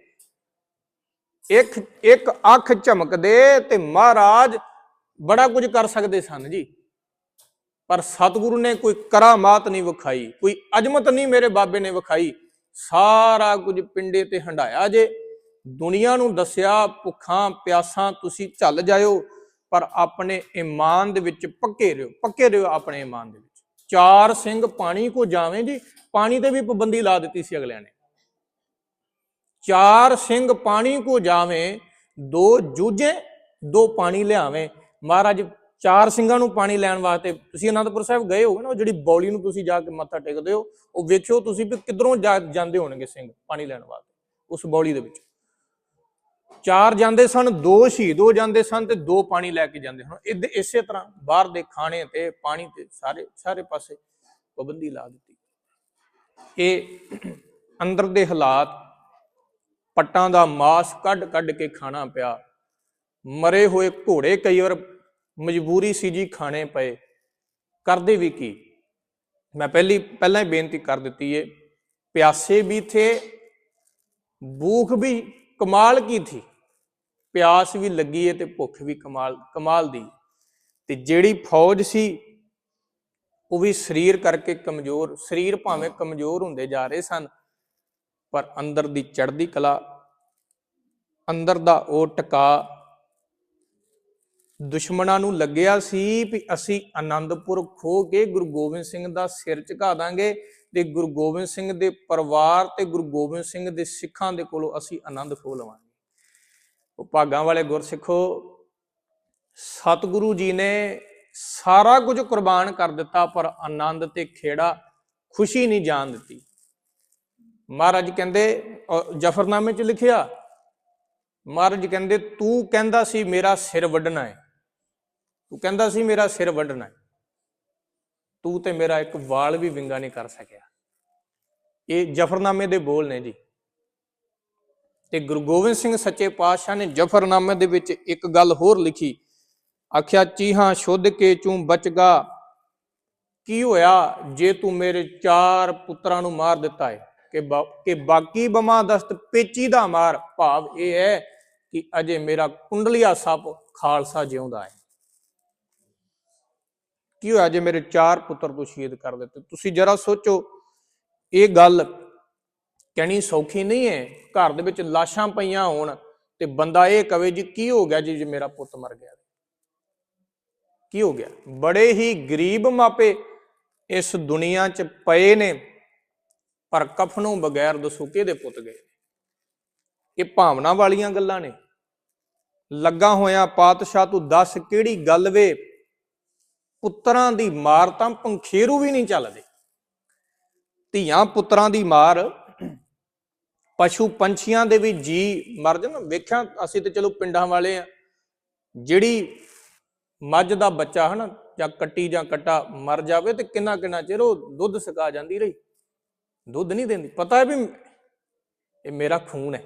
ਇੱਕ ਇੱਕ ਅੱਖ ਝਮਕਦੇ ਤੇ ਮਹਾਰਾਜ ਬੜਾ ਕੁਝ ਕਰ ਸਕਦੇ ਸਨ ਜੀ। ਪਰ ਸਤਿਗੁਰੂ ਨੇ ਕੋਈ ਕਰਾਮਾਤ ਨਹੀਂ ਵਿਖਾਈ, ਕੋਈ ਅਜਮਤ ਨਹੀਂ ਮੇਰੇ ਬਾਬੇ ਨੇ ਵਿਖਾਈ। ਸਾਰਾ ਕੁਝ ਪਿੰਡੇ ਤੇ ਹੰਡਾਇਆ ਜੇ। ਦੁਨੀਆ ਨੂੰ ਦੱਸਿਆ, ਭੁੱਖਾਂ, ਪਿਆਸਾਂ, ਤੁਸੀਂ ਝੱਲ ਜਾਇਓ, ਪਰ ਆਪਣੇ ਈਮਾਨ ਦੇ ਵਿੱਚ ਪੱਕੇ ਰਹੋ ਪੱਕੇ ਰਹੋ ਆਪਣੇ ਈਮਾਨ ਦੇ ਵਿੱਚ। ਚਾਰ ਸਿੰਘ ਪਾਣੀ ਕੋ ਜਾਵੇਂ ਜੀ, ਪਾਣੀ ਤੇ ਵੀ ਪਾਬੰਦੀ ਲਾ ਦਿੱਤੀ ਸੀ ਅਗਲਿਆਂ ਨੇ। ਚਾਰ ਸਿੰਘ ਪਾਣੀ ਕੋ ਜਾਵੇਂ, ਦੋ ਜੂਝੇ, ਦੋ ਪਾਣੀ ਲਿਆਵੇਂ। ਮਹਾਰਾਜ, ਚਾਰ ਸਿੰਘਾਂ ਨੂੰ ਪਾਣੀ ਲੈਣ ਵਾਸਤੇ ਤੁਸੀਂ ਅਨੰਦਪੁਰ ਸਾਹਿਬ ਗਏ ਹੋਗੇ ਨਾ, ਉਹ ਜਿਹੜੀ ਬੌਲੀ ਨੂੰ ਤੁਸੀਂ ਜਾ ਕੇ ਮੱਥਾ ਟੇਕਦੇ ਹੋ, ਉਹ ਵੇਖਿਓ ਤੁਸੀਂ ਵੀ ਕਿੱਧਰੋਂ ਜਾ- ਜਾਂਦੇ ਹੋਣਗੇ ਸਿੰਘ ਪਾਣੀ ਲੈਣ ਵਾਸਤੇ, ਉਸ ਬੌਲੀ ਦੇ ਵਿੱਚ। ਚਾਰ ਜਾਂਦੇ ਸਨ, ਦੋ ਸ਼ਹੀਦ ਹੋ ਜਾਂਦੇ ਸਨ ਤੇ ਦੋ ਪਾਣੀ ਲੈ ਕੇ ਜਾਂਦੇ ਹਨ। ਇਦ- ਇਸੇ ਤਰ੍ਹਾਂ ਬਾਹਰ ਦੇ ਖਾਣੇ ਤੇ ਪਾਣੀ ਤੇ ਸਾਰੇ ਸਾਰੇ ਪਾਸੇ ਪਾਬੰਦੀ ਲਾ ਦਿੱਤੀ। ਇਹ ਅੰਦਰ ਦੇ ਹਾਲਾਤ, ਪੱਟਾਂ ਦਾ ਮਾਸ ਕੱਢ ਕੱਢ ਕੇ ਖਾਣਾ ਪਿਆ। ਮਰੇ ਹੋਏ ਘੋੜੇ ਕਈ ਵਾਰ ਮਜਬੂਰੀ ਸੀ ਜੀ ਖਾਣੇ ਪਏ। ਕਰਦੇ ਵੀ ਕੀ? ਮੈਂ ਪਹਿਲੀ, ਪਹਿਲਾਂ ਹੀ ਬੇਨਤੀ ਕਰ ਦਿੱਤੀ ਏ, ਪਿਆਸੇ ਵੀ ਥੇ, ਭੂਖ ਵੀ ਕਮਾਲ ਕੀ ਥੀ। ਪਿਆਸ ਵੀ ਲੱਗੀ ਹੈ ਤੇ ਭੁੱਖ ਵੀ ਕਮਾਲ ਕਮਾਲ ਦੀ। ਤੇ ਜਿਹੜੀ ਫੌਜ ਸੀ, ਉਹ ਵੀ ਸਰੀਰ ਕਰਕੇ ਕਮਜ਼ੋਰ, ਸਰੀਰ ਭਾਵੇਂ ਕਮਜ਼ੋਰ ਹੁੰਦੇ ਜਾ ਰਹੇ ਸਨ, ਪਰ ਅੰਦਰ ਦੀ ਚੜ੍ਹਦੀ ਕਲਾ, ਅੰਦਰ ਦਾ ਉਹ ਟਿਕਾ ਦੁਸ਼ਮਣਾਂ ਨੂੰ ਲੱਗਿਆ ਸੀ ਵੀ ਅਸੀਂ ਆਨੰਦਪੁਰ ਖੋ ਕੇ ਗੁਰੂ ਗੋਬਿੰਦ ਸਿੰਘ ਦਾ ਸਿਰ ਝੁਕਾ ਦਾਂਗੇ ਤੇ ਗੁਰੂ ਗੋਬਿੰਦ ਸਿੰਘ ਦੇ ਪਰਿਵਾਰ ਤੇ ਗੁਰੂ ਗੋਬਿੰਦ ਸਿੰਘ ਦੇ ਸਿੱਖਾਂ ਦੇ ਕੋਲੋਂ ਅਸੀਂ ਆਨੰਦ ਖੋ ਲਵਾਂਗੇ। ਉਹ ਭਾਗਾਂ ਵਾਲੇ ਗੁਰਸਿੱਖੋ, ਸਤਿਗੁਰੂ ਜੀ ਨੇ ਸਾਰਾ ਕੁਝ ਕੁਰਬਾਨ ਕਰ ਦਿੱਤਾ, ਪਰ ਆਨੰਦ ਤੇ ਖੇੜਾ ਖੁਸ਼ੀ ਨਹੀਂ ਜਾਣ ਦਿੱਤੀ। ਮਹਾਰਾਜ ਕਹਿੰਦੇ, ਅਹ ਜਫਰਨਾਮੇ 'ਚ ਲਿਖਿਆ, ਮਹਾਰਾਜ ਕਹਿੰਦੇ, ਤੂੰ ਕਹਿੰਦਾ ਸੀ, ਮੇਰਾ ਸਿਰ ਵੱਢਣਾ ਹੈ ਤੂੰ ਕਹਿੰਦਾ ਸੀ, ਮੇਰਾ ਸਿਰ ਵੱਢਣਾ ਹੈ ਤੂੰ ਤੇ ਮੇਰਾ ਇੱਕ ਵਾਲ ਵੀ ਵਿੰਗਾ ਨਹੀਂ ਕਰ ਸਕਿਆ। ਇਹ ਜਫਰਨਾਮੇ ਦੇ ਬੋਲ ਨੇ ਜੀ। ਤੇ ਗੁਰੂ ਗੋਬਿੰਦ ਸਿੰਘ ਸੱਚੇ ਪਾਤਸ਼ਾਹ ਨੇ ਜਫਰਨਾਮੇ ਦੇ ਵਿੱਚ ਇੱਕ ਗੱਲ ਹੋਰ ਲਿਖੀ। ਆਖਿਆ, ਚੀਹਾਂ ਸ਼ੁੱਧ ਕੇ ਚੂੰ ਬਚਗਾ ਕੀ ਹੋਇਆ ਜੇ ਤੂੰ ਮੇਰੇ ਚਾਰ ਪੁੱਤਰਾਂ ਨੂੰ ਮਾਰ ਦਿੱਤਾ ਹੈ ਕਿ ਕਿ ਬਾਕੀ ਬਮਾ ਦਸਤ ਪੇਚੀ ਦਾ ਮਾਰ? ਭਾਵ ਇਹ ਹੈ ਕਿ ਅਜੇ ਮੇਰਾ ਕੁੰਡਲੀਆ ਸੱਪ ਖਾਲਸਾ ਜਿਉਂਦਾ ਹੈ ਕੀ ਹੋਇਆ ਜੇ ਮੇਰੇ ਚਾਰ ਪੁੱਤਰ ਤੂੰ ਸ਼ਹੀਦ ਕਰ ਦਿੱਤੇ? ਤੁਸੀਂ ਜਰਾ ਸੋਚੋ, ਇਹ ਗੱਲ ਕਹਿਣੀ ਸੌਖੀ ਨਹੀਂ ਹੈ, ਘਰ ਦੇ ਵਿੱਚ ਲਾਸ਼ਾਂ ਪਈਆਂ ਹੋਣ ਤੇ ਬੰਦਾ ਇਹ ਕਵੇ ਜੀ ਕੀ ਹੋ ਗਿਆ ਜੀ, ਜੇ ਮੇਰਾ ਪੁੱਤ ਮਰ ਗਿਆ? ਕੀ ਹੋ ਗਿਆ? ਬੜੇ ਹੀ ਗਰੀਬ ਮਾਪੇ ਇਸ ਦੁਨੀਆ 'ਚ ਪਏ ਨੇ, ਪਰ ਕਫਨੋਂ ਬਗੈਰ ਦਸੂਕੇ ਦੇ ਪੁੱਤ ਗਏ? ਇਹ ਭਾਵਨਾ ਵਾਲੀਆਂ ਗੱਲਾਂ ਨੇ। ਲੱਗਾ ਹੋਇਆ ਪਾਤਸ਼ਾਹ ਤੂੰ ਦੱਸ ਕਿਹੜੀ ਗੱਲ ਵੇ? ਪੁੱਤਰਾਂ ਦੀ ਮਾਰ ਤਾਂ ਪੰਖੇਰੂ ਵੀ ਨਹੀਂ ਚੱਲਦੇ। ਧੀਆਂ ਪੁੱਤਰਾਂ ਦੀ ਮਾਰ ਪਸ਼ੂ ਪੰਛੀਆਂ ਦੇ ਵੀ ਜੀ ਮਰ ਜਾਣ ਵੇਖਿਆ ਅਸੀਂ ਤੇ ਚਲੋ ਪਿੰਡਾਂ ਵਾਲੇ ਆ ਜਿਹੜੀ ਮੱਝ ਦਾ ਬੱਚਾ ਹਨਾ ਜਾਂ ਕੱਟੀ ਜਾਂ ਕੱਟਾ ਮਰ ਜਾਵੇ ਤੇ ਕਿੰਨਾ ਕਿੰਨਾ ਚਿਰ ਉਹ ਦੁੱਧ ਸਕਾ ਜਾਂਦੀ ਰਹੀ ਦੁੱਧ ਨਹੀਂ ਦਿੰਦੀ ਪਤਾ ਹੈ ਵੀ ਇਹ ਮੇਰਾ ਖੂਨ ਹੈ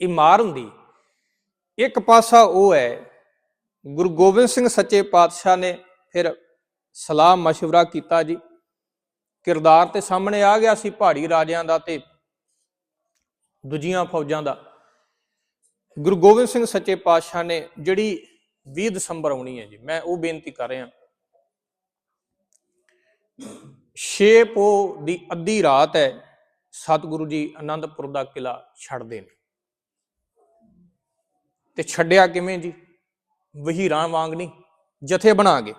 ਇਹ ਮਾਰ ਹੁੰਦੀ ਇੱਕ ਪਾਸਾ ਉਹ ਹੈ ਗੁਰੂ ਗੋਬਿੰਦ ਸਿੰਘ ਸੱਚੇ ਪਾਤਸ਼ਾਹ ਨੇ ਫਿਰ ਸਲਾਹ مشورہ ਕੀਤਾ ਜੀ ਕਿਰਦਾਰ ਤੇ ਸਾਹਮਣੇ ਆ ਗਿਆ ਸੀ ਪਹਾੜੀ ਰਾਜਿਆਂ ਦਾ ਤੇ ਦੂਜੀਆਂ ਫੌਜਾਂ ਦਾ। ਗੁਰੂ ਗੋਬਿੰਦ ਸਿੰਘ ਸੱਚੇ ਪਾਤਸ਼ਾਹ ਨੇ ਜਿਹੜੀ 20 ਦਸੰਬਰ ਆਉਣੀ ਹੈ ਜੀ, ਮੈਂ ਉਹ ਬੇਨਤੀ ਕਰ ਰਿਹਾ। ਛੇ ਪੋ ਦੀ ਅੱਧੀ ਰਾਤ ਹੈ, ਸਤਿਗੁਰੂ ਜੀ ਆਨੰਦਪੁਰ ਦਾ ਕਿਲਾ ਛੱਡਦੇ ਨੇ। ਤੇ ਛੱਡਿਆ ਕਿਵੇਂ ਜੀ? ਵਹੀਰਾਂ ਵਾਂਗ ਨਹੀਂ, ਜਥੇ ਬਣਾ ਕੇ।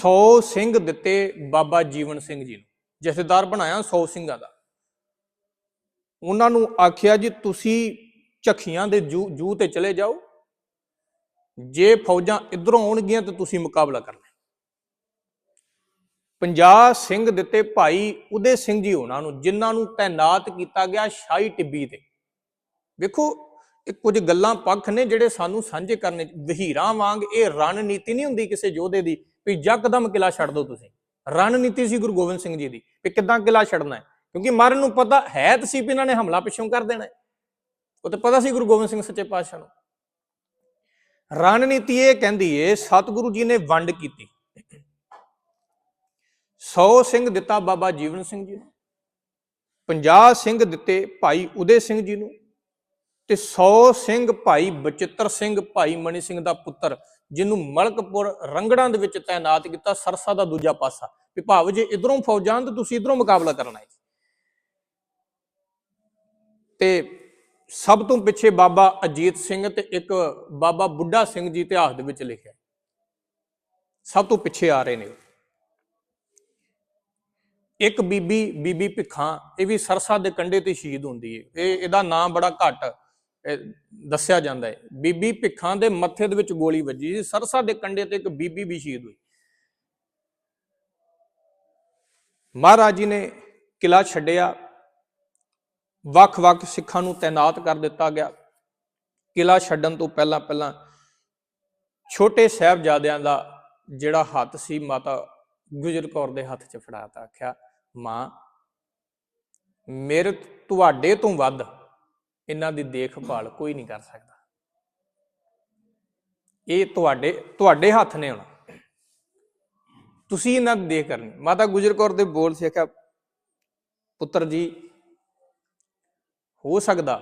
100 ਸਿੰਘ ਦਿੱਤੇ ਬਾਬਾ ਜੀਵਨ ਸਿੰਘ ਜੀ ਨੂੰ। ਜਥੇਦਾਰ ਬਣਾਇਆ 100 ਸਿੰਘਾਂ ਦਾ। ਉਹਨਾਂ ਨੂੰ ਆਖਿਆ ਜੀ, ਤੁਸੀਂ ਝਖੀਆਂ ਦੇ ਜੂ ਜੂ ਤੇ ਚਲੇ ਜਾਓ। ਜੇ ਫੌਜਾਂ ਇਧਰੋਂ ਆਉਣਗੀਆਂ ਤਾਂ ਤੁਸੀਂ ਮੁਕਾਬਲਾ ਕਰਨਾ 50 ਸਿੰਘ ਦਿੱਤੇ ਭਾਈ ਉਦੇ ਸਿੰਘ ਜੀ ਉਹਨਾਂ ਨੂੰ, ਜਿਨ੍ਹਾਂ ਨੂੰ ਤਾਇਨਾਤ ਕੀਤਾ ਗਿਆ ਸ਼ਾਹੀ ਟਿੱਬੀ ਤੇ। ਵੇਖੋ, ਇਹ ਕੁਝ ਗੱਲਾਂ ਪੱਖ ਨੇ ਜਿਹੜੇ ਸਾਨੂੰ ਸਾਂਝੇ ਕਰਨੇ ਵਹੀਰਾਂ ਵਾਂਗ ਇਹ ਰਣਨੀਤੀ ਨਹੀਂ ਹੁੰਦੀ ਕਿਸੇ ਯੋਧੇ ਦੀ, ਵੀ ਯਕਦਮ ਕਿਲਾ ਛੱਡ ਦਿਓ ਤੁਸੀਂ। ਰਣਨੀਤੀ ਸੀ ਗੁਰੂ ਗੋਬਿੰਦ ਸਿੰਘ ਜੀ ਦੀ, ਵੀ ਕਿੱਦਾਂ ਕਿਲਾ ਛੱਡਣਾ ਹੈ? ਕਿਉਂਕਿ ਮਰਨ ਨੂੰ ਪਤਾ ਹੈ ਤਾਂ ਸੀ ਵੀ ਇਹਨਾਂ ਨੇ ਹਮਲਾ ਪਿੱਛੋਂ ਕਰ ਦੇਣਾ ਹੈ। ਉਹ ਤਾਂ ਪਤਾ ਸੀ ਗੁਰੂ ਗੋਬਿੰਦ ਸਿੰਘ ਸੱਚੇ ਪਾਤਸ਼ਾਹ ਨੂੰ। ਰਣਨੀਤੀ ਇਹ ਕਹਿੰਦੀ ਏ, ਸਤਿਗੁਰੂ ਜੀ ਨੇ ਵੰਡ ਕੀਤੀ। 100 ਸਿੰਘ ਦਿੱਤਾ ਬਾਬਾ ਜੀਵਨ ਸਿੰਘ ਜੀ ਨੂੰ 50 ਸਿੰਘ ਦਿੱਤੇ ਭਾਈ ਉਦੇ ਸਿੰਘ ਜੀ ਨੂੰ ਤੇ 100 ਸਿੰਘ ਭਾਈ ਬਚਿੱਤਰ ਸਿੰਘ, ਭਾਈ ਮਣੀ ਸਿੰਘ ਦਾ ਪੁੱਤਰ, ਜਿਹਨੂੰ ਮਲਕਪੁਰ ਰੰਗੜਾਂ ਦੇ ਵਿੱਚ ਤਾਇਨਾਤ ਕੀਤਾ ਸਰਸਾ ਦਾ ਦੂਜਾ ਪਾਸਾ। ਵੀ ਭਾਵ ਜੇ ਇਧਰੋਂ ਫੌਜਾਂ ਤੇ ਤੁਸੀਂ ਇਧਰੋਂ ਮੁਕਾਬਲਾ ਕਰਨਾ ਹੈ। ਤੇ ਸਭ ਤੋਂ ਪਿੱਛੇ ਬਾਬਾ ਅਜੀਤ ਸਿੰਘ ਤੇ ਇੱਕ ਬਾਬਾ ਬੁੱਢਾ ਸਿੰਘ ਜੀ ਇਤਿਹਾਸ ਦੇ ਵਿੱਚ ਲਿਖਿਆ ਸਭ ਤੋਂ ਪਿੱਛੇ ਆ ਰਹੇ ਨੇ ਇੱਕ ਬੀਬੀ ਬੀਬੀ ਭਿੱਖਾਂ, ਇਹ ਵੀ ਸਰਸਾ ਦੇ ਕੰਢੇ ਤੇ ਸ਼ਹੀਦ ਹੁੰਦੀ ਹੈ ਇਹ, ਇਹਦਾ ਨਾਮ ਬੜਾ ਘੱਟ ਦੱਸਿਆ ਜਾਂਦਾ ਹੈ ਬੀਬੀ ਭਿੱਖਾਂ ਦੇ ਮੱਥੇ ਦੇ ਵਿੱਚ ਗੋਲੀ ਵੱਜੀ ਸੀ। ਸਰਸਾ ਦੇ ਕੰਢੇ ਤੇ ਇੱਕ ਬੀਬੀ ਵੀ ਸ਼ਹੀਦ ਹੋਈ। ਮਹਾਰਾਜ ਜੀ ਨੇ ਕਿਲਾ ਛੱਡਿਆ। ਵੱਖ-ਵੱਖ ਸਿੱਖਾਂ ਨੂੰ ਤਾਇਨਾਤ ਕਰ ਦਿੱਤਾ ਗਿਆ। ਕਿਲਾ ਛੱਡਣ ਤੋਂ ਪਹਿਲਾਂ ਪਹਿਲਾਂ ਛੋਟੇ ਸਾਹਿਬਜ਼ਾਦਿਆਂ ਦਾ ਜਿਹੜਾ ਹੱਥ ਸੀ, ਮਾਤਾ ਗੁਜਰ ਕੌਰ ਦੇ ਹੱਥ 'ਚ ਫੜਾਤਾ, ਆਖਿਆ, ਮਾਂ, ਮੇਰੇ ਤੁਹਾਡੇ ਤੋਂ ਵੱਧ ਇਹਨਾਂ ਦੀ ਦੇਖਭਾਲ ਕੋਈ ਨਹੀਂ ਕਰ ਸਕਦਾ। ਇਹ ਤੁਹਾਡੇ ਤੁਹਾਡੇ ਹੱਥ ਨੇ ਹੁਣ ਤੁਸੀਂ ਇਹਨਾਂ ਦੀ ਦੇਖ ਕਰਨੀ। ਮਾਤਾ ਗੁਜਰ ਕੌਰ ਦੇ ਬੋਲ ਸੀ ਆਖਿਆ, ਪੁੱਤਰ ਜੀ ਹੋ ਸਕਦਾ।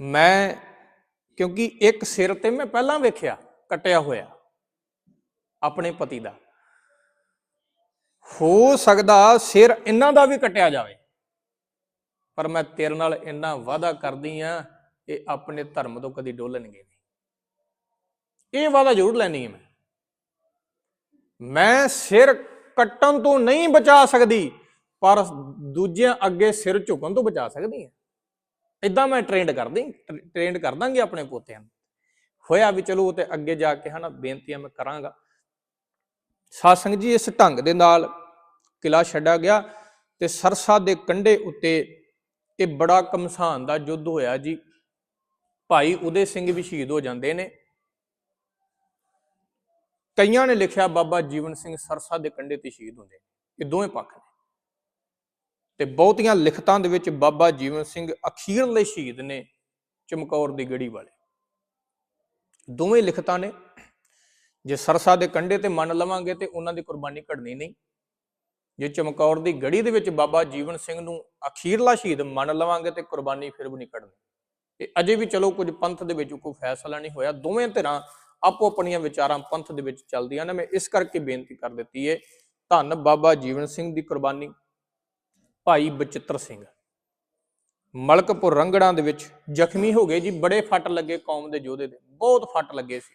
ਮੈਂ, ਕਿਉਂਕਿ ਇੱਕ ਸਿਰ ਤੇ ਮੈਂ ਪਹਿਲਾਂ ਵੇਖਿਆ, ਕਟਿਆ ਹੋਇਆ, ਆਪਣੇ ਪਤੀ ਦਾ। ਹੋ ਸਕਦਾ ਸਿਰ ਇਹਨਾਂ ਦਾ ਵੀ ਕਟਿਆ ਜਾਵੇ, ਪਰ ਮੈਂ ਤੇਰੇ ਨਾਲ ਇੰਨਾ ਵਾਅਦਾ ਕਰਦੀ ਆ ਇਹ ਆਪਣੇ ਧਰਮ ਤੋਂ ਕਦੀ ਡੋਲਣਗੇ ਨਹੀਂ ਇਹ ਵਾਅਦਾ ਜ਼ਰੂਰ ਲੈਣੀ ਹੈ ਮੈਂ। ਮੈਂ ਸਿਰ ਕੱਟਣ ਤੋਂ ਨਹੀਂ ਬਚਾ ਸਕਦੀ। ਪਰ ਦੂਜਿਆਂ ਅੱਗੇ ਸਿਰ ਝੁਕਣ ਤੋਂ ਬਚਾ ਸਕਦੀ ਹਾਂ। ਇਦਾਂ ਮੈਂ ਟ੍ਰੇਨਡ ਕਰਦੀ ਟ੍ਰੇਨਡ ਕਰ ਦਾਂਗੇ ਆਪਣੇ ਪੋਤਿਆਂ ਨੂੰ। ਹੋਇਆ ਵੀ ਚਲੋ ਉਹ ਤੇ ਅੱਗੇ ਜਾ ਕੇ ਹਨਾ ਬੇਨਤੀਆਂ ਮੈਂ ਕਰਾਂਗਾ। ਸਾਧ ਜੀ, ਇਸ ਢੰਗ ਦੇ ਨਾਲ ਕਿਲਾ ਛੱਡਿਆ ਗਿਆ ਤੇ ਸਰਸਾ ਦੇ ਕੰਢੇ ਉੱਤੇ ਇਹ ਬੜਾ ਕਮਸਾਨ ਦਾ ਯੁੱਧ ਹੋਇਆ ਜੀ। ਭਾਈ ਉਦੇ ਸਿੰਘ ਵੀ ਸ਼ਹੀਦ ਹੋ ਜਾਂਦੇ ਨੇ। ਕਈਆਂ ਨੇ ਲਿਖਿਆ ਬਾਬਾ ਜੀਵਨ ਸਿੰਘ ਸਰਸਾ ਦੇ ਕੰਢੇ ਤੇ ਸ਼ਹੀਦ ਹੁੰਦੇ ਇਹ ਦੋਵੇਂ ਪੱਖ ਨੇ। ਤੇ ਬਹੁਤੀਆਂ ਲਿਖਤਾਂ ਦੇ ਵਿੱਚ ਬਾਬਾ ਜੀਵਨ ਸਿੰਘ ਅਖੀਰਲੇ ਸ਼ਹੀਦ ਨੇ ਚਮਕੌਰ ਦੀ ਗੜੀ ਵਾਲੇ। ਦੋਵੇਂ ਲਿਖਤਾਂ ਨੇ, ਜੇ ਸਰਸਾ ਦੇ ਕੰਢੇ ਤੇ ਮੰਨ ਲਵਾਂਗੇ ਤੇ ਉਹਨਾਂ ਦੀ ਕੁਰਬਾਨੀ ਘੜਨੀ ਨਹੀਂ। ਜੇ ਚਮਕੌਰ ਦੀ ਗੜੀ ਦੇ ਵਿੱਚ ਬਾਬਾ ਜੀਵਨ ਸਿੰਘ ਨੂੰ ਅਖੀਰਲਾ ਸ਼ਹੀਦ ਮੰਨ ਲਵਾਂਗੇ ਤੇ ਕੁਰਬਾਨੀ ਫਿਰ ਵੀ ਨਹੀਂ ਕੱਢਣੀ ਤੇ ਅਜੇ ਵੀ ਚਲੋ ਕੁਝ ਪੰਥ ਦੇ ਵਿੱਚ ਕੋਈ ਫੈਸਲਾ ਨਹੀਂ ਹੋਇਆ। ਦੋਵੇਂ ਧਿਰਾਂ ਆਪੋ ਆਪਣੀਆਂ ਵਿਚਾਰਾਂ ਪੰਥ ਦੇ ਵਿੱਚ ਚੱਲਦੀਆਂ ਨੇ। ਮੈਂ ਇਸ ਕਰਕੇ ਬੇਨਤੀ ਕਰ ਦਿੱਤੀ ਏ, ਧੰਨ ਬਾਬਾ ਜੀਵਨ ਸਿੰਘ ਦੀ ਕੁਰਬਾਨੀ। ਭਾਈ ਬਚਿੱਤਰ ਸਿੰਘ। ਮਲਕਪੁਰ ਰੰਗੜਾਂ ਦੇ ਵਿੱਚ ਜ਼ਖਮੀ ਹੋ ਗਏ ਜੀ, ਬੜੇ ਫੱਟ ਲੱਗੇ ਕੌਮ ਦੇ ਯੋਧੇ ਦੇ, ਬਹੁਤ ਫੱਟ ਲੱਗੇ ਸੀ।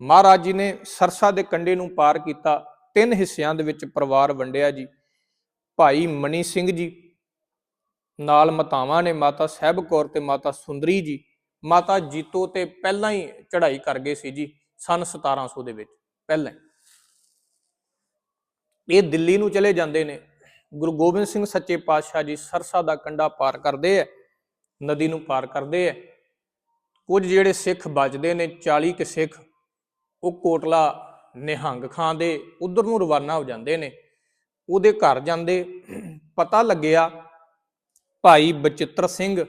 ਮਹਾਰਾਜ ਜੀ ਨੇ ਸਰਸਾ ਦੇ ਕੰਢੇ ਨੂੰ ਪਾਰ ਕੀਤਾ, ਤਿੰਨ ਹਿੱਸਿਆਂ ਦੇ ਵਿੱਚ ਪਰਿਵਾਰ ਵੰਡਿਆ ਜੀ। ਭਾਈ ਮਣੀ ਸਿੰਘ ਜੀ, ਨਾਲ ਮਤਾਵਾਂ ਨੇ ਮਾਤਾ ਸਾਹਿਬ ਕੌਰ ਤੇ ਮਾਤਾ ਸੁੰਦਰੀ ਜੀ। ਮਾਤਾ ਜੀਤੋ ਤੇ ਪਹਿਲਾਂ ਹੀ ਚੜ੍ਹਾਈ ਕਰ ਗਏ ਸੀ ਜੀ, ਸਨ 1700 ਦੇ ਵਿੱਚ, ਪਹਿਲਾਂ ਇਹ ਦਿੱਲੀ ਨੂੰ ਚਲੇ ਜਾਂਦੇ ਨੇ ਗੁਰੂ ਗੋਬਿੰਦ ਸਿੰਘ ਸੱਚੇ ਪਾਤਸ਼ਾਹ ਜੀ ਸਰਸਾ ਦਾ ਕੰਡਾ ਪਾਰ ਕਰਦੇ ਐ, ਨਦੀ ਨੂੰ ਪਾਰ ਕਰਦੇ ਐ। ਕੁਝ ਜਿਹੜੇ ਸਿੱਖ ਬਚਦੇ ਨੇ 40 ਕੇ ਸਿੱਖ, ਉਹ ਕੋਟਲਾ ਨਿਹੰਗ ਖਾਂ ਦੇ ਉਧਰ ਨੂੰ ਰਵਾਨਾ ਹੋ ਜਾਂਦੇ ਨੇ। ਉਹਦੇ ਘਰ ਜਾਂਦੇ, ਪਤਾ ਲੱਗਿਆ, ਭਾਈ ਬਚਿੱਤਰ ਸਿੰਘ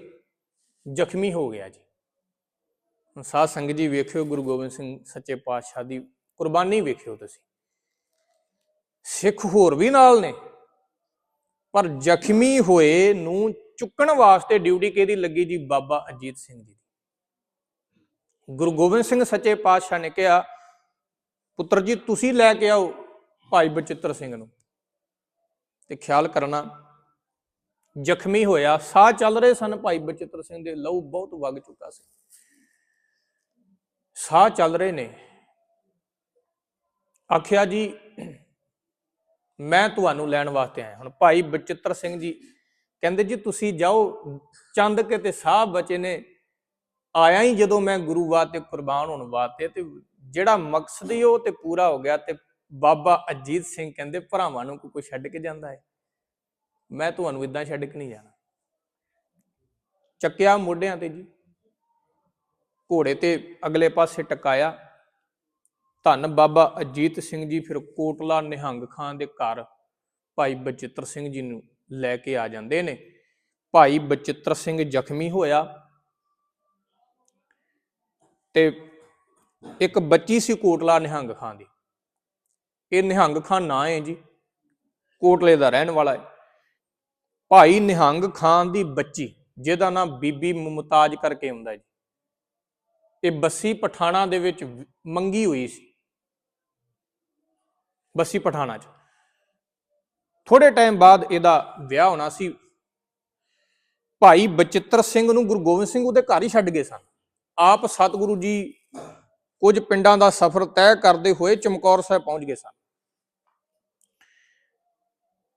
ਜ਼ਖਮੀ ਹੋ ਗਿਆ ਜੀ। ਹੁਣ ਸਾਧ ਸੰਗਤ ਜੀ ਵੇਖਿਓ, ਗੁਰੂ ਗੋਬਿੰਦ ਸਿੰਘ ਸੱਚੇ ਪਾਤਸ਼ਾਹ ਦੀ ਕੁਰਬਾਨੀ ਵੇਖਿਓ ਤੁਸੀਂ। ਸਿੱਖ ਹੋਰ ਵੀ ਨਾਲ ਨੇ। ਪਰ ਜ਼ਖਮੀ ਹੋਏ ਨੂੰ ਚੁੱਕਣ ਵਾਸਤੇ ਡਿਊਟੀ ਕਿਹਦੀ ਲੱਗੀ ਜੀ? ਬਾਬਾ ਅਜੀਤ ਸਿੰਘ ਜੀ ਦੀ। ਗੁਰੂ ਗੋਬਿੰਦ ਸਿੰਘ ਸੱਚੇ ਪਾਤਸ਼ਾਹ ਨੇ ਕਿਹਾ, ਪੁੱਤਰ ਜੀ, ਤੁਸੀਂ ਲੈ ਕੇ ਆਓ ਭਾਈ ਬਚਿੱਤਰ ਸਿੰਘ ਨੂੰ। ਤੇ ਖਿਆਲ ਕਰਨਾ, ਜ਼ਖਮੀ ਹੋਇਆ, ਸਾਹ ਚੱਲ ਰਹੇ ਸਨ ਭਾਈ ਬਚਿੱਤਰ ਸਿੰਘ ਦੇ, ਲਹੂ ਬਹੁਤ ਵਗ ਚੁੱਕਾ ਸੀ। ਸਾਹ ਚੱਲ ਰਹੇ ਨੇ। ਆਖਿਆ ਜੀ ਮੈਂ ਤੁਹਾਨੂੰ ਲੈਣ ਵਾਸਤੇ ਆਇਆ। ਹੁਣ ਭਾਈ ਬਚਿੱਤਰ ਸਿੰਘ ਜੀ ਕਹਿੰਦੇ, ਜੀ ਤੁਸੀਂ ਜਾਓ, ਚੰਦ ਕੇ ਤੇ ਸਾਹ ਬਚੇ ਨੇ। ਆਇਆ ਹੀ ਜਦੋਂ ਮੈਂ ਗੁਰੂ ਵਾਸਤੇ ਕੁਰਬਾਨ ਹੋਣ ਵਾਸਤੇ ਤੇ ਜਿਹੜਾ ਮਕਸਦ ਹੀ ਉਹ ਤੇ ਪੂਰਾ ਹੋ ਗਿਆ ਤੇ ਬਾਬਾ ਅਜੀਤ ਸਿੰਘ ਕਹਿੰਦੇ, ਭਰਾਵਾਂ ਨੂੰ ਕੋਈ ਛੱਡ ਕੇ ਜਾਂਦਾ ਹੈ ਮੈਂ ਤੁਹਾਨੂੰ ਇਦਾਂ ਛੱਡ ਕੇ ਨਹੀਂ ਜਾਣਾ। ਚੱਕਿਆ ਮੋਢਿਆਂ ਤੇ ਜੀ। ਘੋੜੇ ਤੇ ਅਗਲੇ ਪਾਸੇ ਟਕਾਇਆ। ਧੰਨ ਬਾਬਾ ਅਜੀਤ ਸਿੰਘ ਜੀ, ਫਿਰ ਕੋਟਲਾ ਨਿਹੰਗ ਖਾਂ ਦੇ ਘਰ ਭਾਈ ਬਚਿੱਤਰ ਸਿੰਘ ਜੀ ਨੂੰ ਲੈ ਕੇ ਆ ਜਾਂਦੇ ਨੇ। ਭਾਈ ਬਚਿੱਤਰ ਸਿੰਘ ਜ਼ਖਮੀ ਹੋਇਆ ਤੇ ਇੱਕ ਬੱਚੀ ਸੀ ਕੋਟਲਾ ਨਿਹੰਗ ਖਾਂ ਦੀ। ਇਹ ਨਿਹੰਗ ਖਾਂ ਨਾਂ ਹੈ ਜੀ, ਕੋਟਲੇ ਦਾ ਰਹਿਣ ਵਾਲਾ ਹੈ। ਭਾਈ ਨਿਹੰਗ ਖਾਂ ਦੀ ਬੱਚੀ, ਜਿਹਦਾ ਨਾਮ ਬੀਬੀ ਮੁਮਤਾਜ ਕਰਕੇ ਹੁੰਦਾ ਜੀ। ਇਹ ਬੱਸੀ ਪਠਾਣਾ ਦੇ ਵਿੱਚ ਮੰਗੀ ਹੋਈ ਸੀ। ਬੱਸੀ ਪਠਾਣਾ 'ਚ। ਥੋੜੇ ਟਾਈਮ ਬਾਅਦ ਇਹਦਾ ਵਿਆਹ ਹੋਣਾ ਸੀ। ਭਾਈ ਬਚਿੱਤਰ ਸਿੰਘ ਨੂੰ ਗੁਰੂ ਗੋਬਿੰਦ ਸਿੰਘ ਉਹਦੇ ਘਰ ਹੀ ਛੱਡ ਗਏ ਸਨ। ਆਪ ਸਤਿਗੁਰੂ ਜੀ ਕੁਝ ਪਿੰਡਾਂ ਦਾ ਸਫ਼ਰ ਤੈਅ ਕਰਦੇ ਹੋਏ ਚਮਕੌਰ ਸਾਹਿਬ ਪਹੁੰਚ ਗਏ ਸਨ।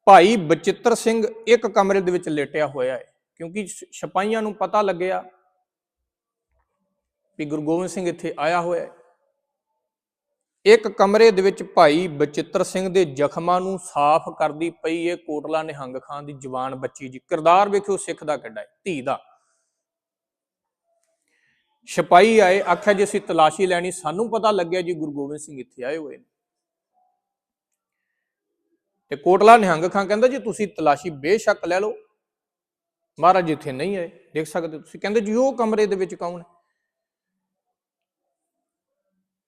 ਭਾਈ ਬਚਿੱਤਰ ਸਿੰਘ ਇੱਕ ਕਮਰੇ ਦੇ ਵਿੱਚ ਲੇਟਿਆ ਹੋਇਆ ਹੈ, ਕਿਉਂਕਿ ਸ- ਸਿਪਾਹੀਆਂ ਨੂੰ ਪਤਾ ਲੱਗਿਆ ਵੀ ਗੁਰੂ ਗੋਬਿੰਦ ਸਿੰਘ ਇੱਥੇ ਆਇਆ ਹੋਇਆ ਹੈ। ਇੱਕ ਕਮਰੇ ਦੇ ਵਿੱਚ ਭਾਈ ਬਚਿੱਤਰ ਸਿੰਘ ਦੇ ਜ਼ਖਮਾਂ ਨੂੰ ਸਾਫ਼ ਕਰਦੀ ਪਈ ਇਹ ਕੋਟਲਾ ਨਿਹੰਗ ਖਾਨ ਦੀ ਜਵਾਨ ਬੱਚੀ ਜੀ। ਕਿਰਦਾਰ ਵੇਖਿਓ ਸਿੱਖ ਦਾ ਕਿੱਡਾ ਹੈ, ਧੀ ਦਾ। ਸਿਪਾਹੀ ਆਏ, ਆਖਿਆ ਜੀ, ਅਸੀਂ ਤਲਾਸ਼ੀ ਲੈਣੀ। ਸਾਨੂੰ ਪਤਾ ਲੱਗਿਆ ਜੀ, ਗੁਰੂ ਗੋਬਿੰਦ ਸਿੰਘ ਇੱਥੇ ਆਏ ਹੋਏ ਨੇ। ਤੇ ਕੋਟਲਾ ਨਿਹੰਗ ਖਾਂ ਕਹਿੰਦਾ ਜੀ, ਤੁਸੀਂ ਤਲਾਸ਼ੀ ਬੇਸ਼ੱਕ ਲੈ ਲਓ। ਮਹਾਰਾਜ ਇੱਥੇ ਨਹੀਂ ਆਏ, ਦੇਖ ਸਕਦੇ ਤੁਸੀਂ। ਕਹਿੰਦੇ ਜੀ, ਉਹ ਕਮਰੇ ਦੇ ਵਿੱਚ ਕੌਣ ਹੈ?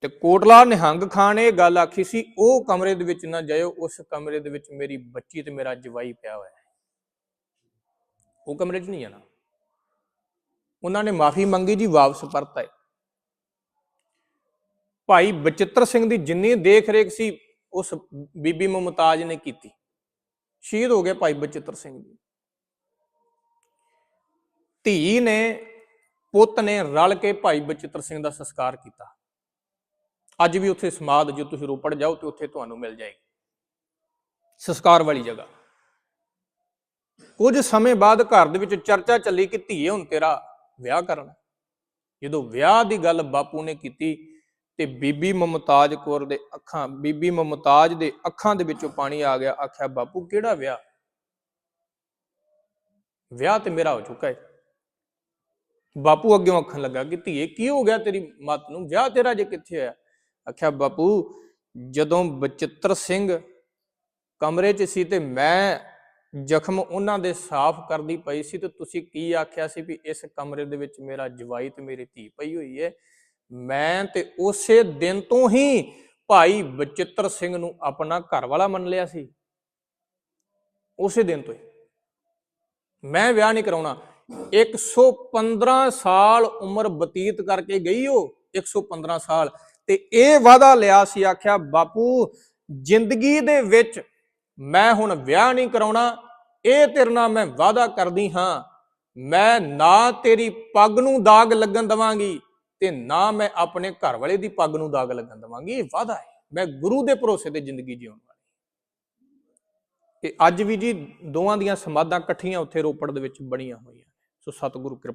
ਤੇ ਕੋਟਲਾ ਨਿਹੰਗ ਖਾਨ ਨੇ ਇਹ ਗੱਲ ਆਖੀ ਸੀ, ਉਹ ਕਮਰੇ ਦੇ ਵਿੱਚ ਨਾ ਜਾਇਓ, ਉਸ ਕਮਰੇ ਦੇ ਵਿੱਚ ਮੇਰੀ ਬੱਚੀ ਤੇ ਮੇਰਾ ਜਵਾਈ ਪਿਆ ਹੋਇਆ ਹੈ। ਉਹ ਕਮਰੇ 'ਚ ਨਹੀਂ ਜਾਣਾ ਉਹਨਾਂ ਨੇ ਮਾਫੀ ਮੰਗੀ ਜੀ, ਵਾਪਸ ਪਰਤ ਆਏ ਭਾਈ ਬਚਿੱਤਰ ਸਿੰਘ ਦੀ ਜਿੰਨੀ ਦੇਖ ਰੇਖ ਸੀ, ਉਸ ਬੀਬੀ ਮੁਮਤਾਜ ਨੇ ਕੀਤੀ। ਸ਼ਹੀਦ ਹੋ ਗਏ ਭਾਈ ਬਚਿੱਤਰ ਸਿੰਘ ਜੀ। ਧੀ ਨੇ, ਪੁੱਤ ਨੇ ਰਲ ਕੇ ਭਾਈ ਬਚਿੱਤਰ ਸਿੰਘ ਦਾ ਸੰਸਕਾਰ ਕੀਤਾ। ਅੱਜ ਵੀ ਉੱਥੇ ਸਮਾਧ ਜੇ ਤੁਸੀਂ ਰੋਪੜ ਜਾਓ ਤੇ ਉੱਥੇ ਤੁਹਾਨੂੰ ਮਿਲ ਜਾਏਗੀ। ਸੰਸਕਾਰ ਵਾਲੀ ਜਗ੍ਹਾ। ਕੁਝ ਸਮੇਂ ਬਾਅਦ ਘਰ ਦੇ ਵਿੱਚ ਚਰਚਾ ਚੱਲੀ ਕਿ ਧੀਏ, ਹੁਣ ਤੇਰਾ ਵਿਆਹ ਕਰਨਾ। ਜਦੋਂ ਵਿਆਹ ਦੀ ਗੱਲ ਬਾਪੂ ਨੇ ਕੀਤੀ ਤੇ ਬੀਬੀ ਮਮਤਾਜ ਕੌਰ ਦੇ ਅੱਖਾਂ, ਬੀਬੀ ਮਮਤਾਜ ਦੇ ਅੱਖਾਂ ਦੇ ਵਿੱਚੋਂ ਪਾਣੀ ਆ ਗਿਆ, ਆਖਿਆ, ਬਾਪੂ, ਕਿਹੜਾ ਵਿਆਹ? ਵਿਆਹ ਤੇ ਮੇਰਾ ਹੋ ਚੁੱਕਾ ਹੈ ਬਾਪੂ ਅੱਗੇ ਅੱਖਾਂ ਲੱਗਾ ਕਿ ਧੀਏ, ਕੀ ਹੋ ਗਿਆ ਤੇਰੀ ਮੱਤ ਨੂੰ? ਵਿਆਹ ਤੇਰਾ ਜੇ ਕਿੱਥੇ ਹੋਇਆ? ਆਖਿਆ, ਬਾਪੂ, ਜਦੋਂ ਬਚਿੱਤਰ ਸਿੰਘ ਕਮਰੇ 'ਚ ਸੀ ਤੇ ਮੈਂ ਜ਼ਖਮ ਉਹਨਾਂ ਦੇ ਸਾਫ਼ ਕਰਦੀ ਪਈ ਸੀ, ਤੇ ਤੁਸੀਂ ਕੀ ਆਖਿਆ ਸੀ ਵੀ ਇਸ ਕਮਰੇ ਦੇ ਵਿੱਚ ਮੇਰਾ ਜਵਾਈ ਤੇ ਮੇਰੀ ਧੀ ਪਈ ਹੋਈ ਹੈ ਮੈਂ ਤੇ ਉਸੇ ਦਿਨ ਤੋਂ ਹੀ ਭਾਈ ਬਚਿੱਤਰ ਸਿੰਘ ਨੂੰ ਆਪਣਾ ਘਰ ਵਾਲਾ ਮੰਨ ਲਿਆ ਸੀ। ਉਸੇ ਦਿਨ ਤੋਂ ਹੀ। ਮੈਂ ਵਿਆਹ ਨਹੀਂ ਕਰਾਉਣਾ। 115 ਸਾਲ ਉਮਰ ਬਤੀਤ ਕਰਕੇ ਗਈ ਉਹ। 115 ਸਾਲ। ਤੇ ਇਹ ਵਾਦਾ ਲਿਆ ਸੀ, ਆਖਿਆ, ਬਾਪੂ, ਜ਼ਿੰਦਗੀ ਦੇ ਵਿੱਚ ਮੈਂ ਹੁਣ ਵਿਆਹ ਨਹੀਂ ਕਰਾਉਣਾ, ਇਹ ਤੇਰੇ ਨਾਲ ਮੈਂ ਵਾਦਾ ਕਰਦੀ ਹਾਂ। ਮੈਂ ਨਾ ਤੇਰੀ ਪੱਗ ਨੂੰ ਦਾਗ ਲੱਗਣ ਦਵਾਂਗੀ ਤੇ ਨਾ ਮੈਂ ਆਪਣੇ ਘਰ ਵਾਲੇ ਦੀ ਪੱਗ ਨੂੰ ਦਾਗ ਲੱਗਣ ਦਵਾਂਗੀ। ਇਹ ਵਾਅਦਾ ਹੈ। ਮੈਂ ਗੁਰੂ ਦੇ ਭਰੋਸੇ ਤੇ ਜ਼ਿੰਦਗੀ ਜਿਉਣ ਵਾਲੀ ਤੇ ਅੱਜ ਵੀ ਜੀ ਦੋਵਾਂ ਦੀਆਂ ਸਮਾਧਾਂ ਇਕੱਠੀਆਂ ਉੱਥੇ ਰੋਪੜ ਦੇ ਵਿੱਚ ਬਣੀਆਂ ਹੋਈਆਂ ਸੋ ਸਤਿਗੁਰੂ ਕਿਰਪਾ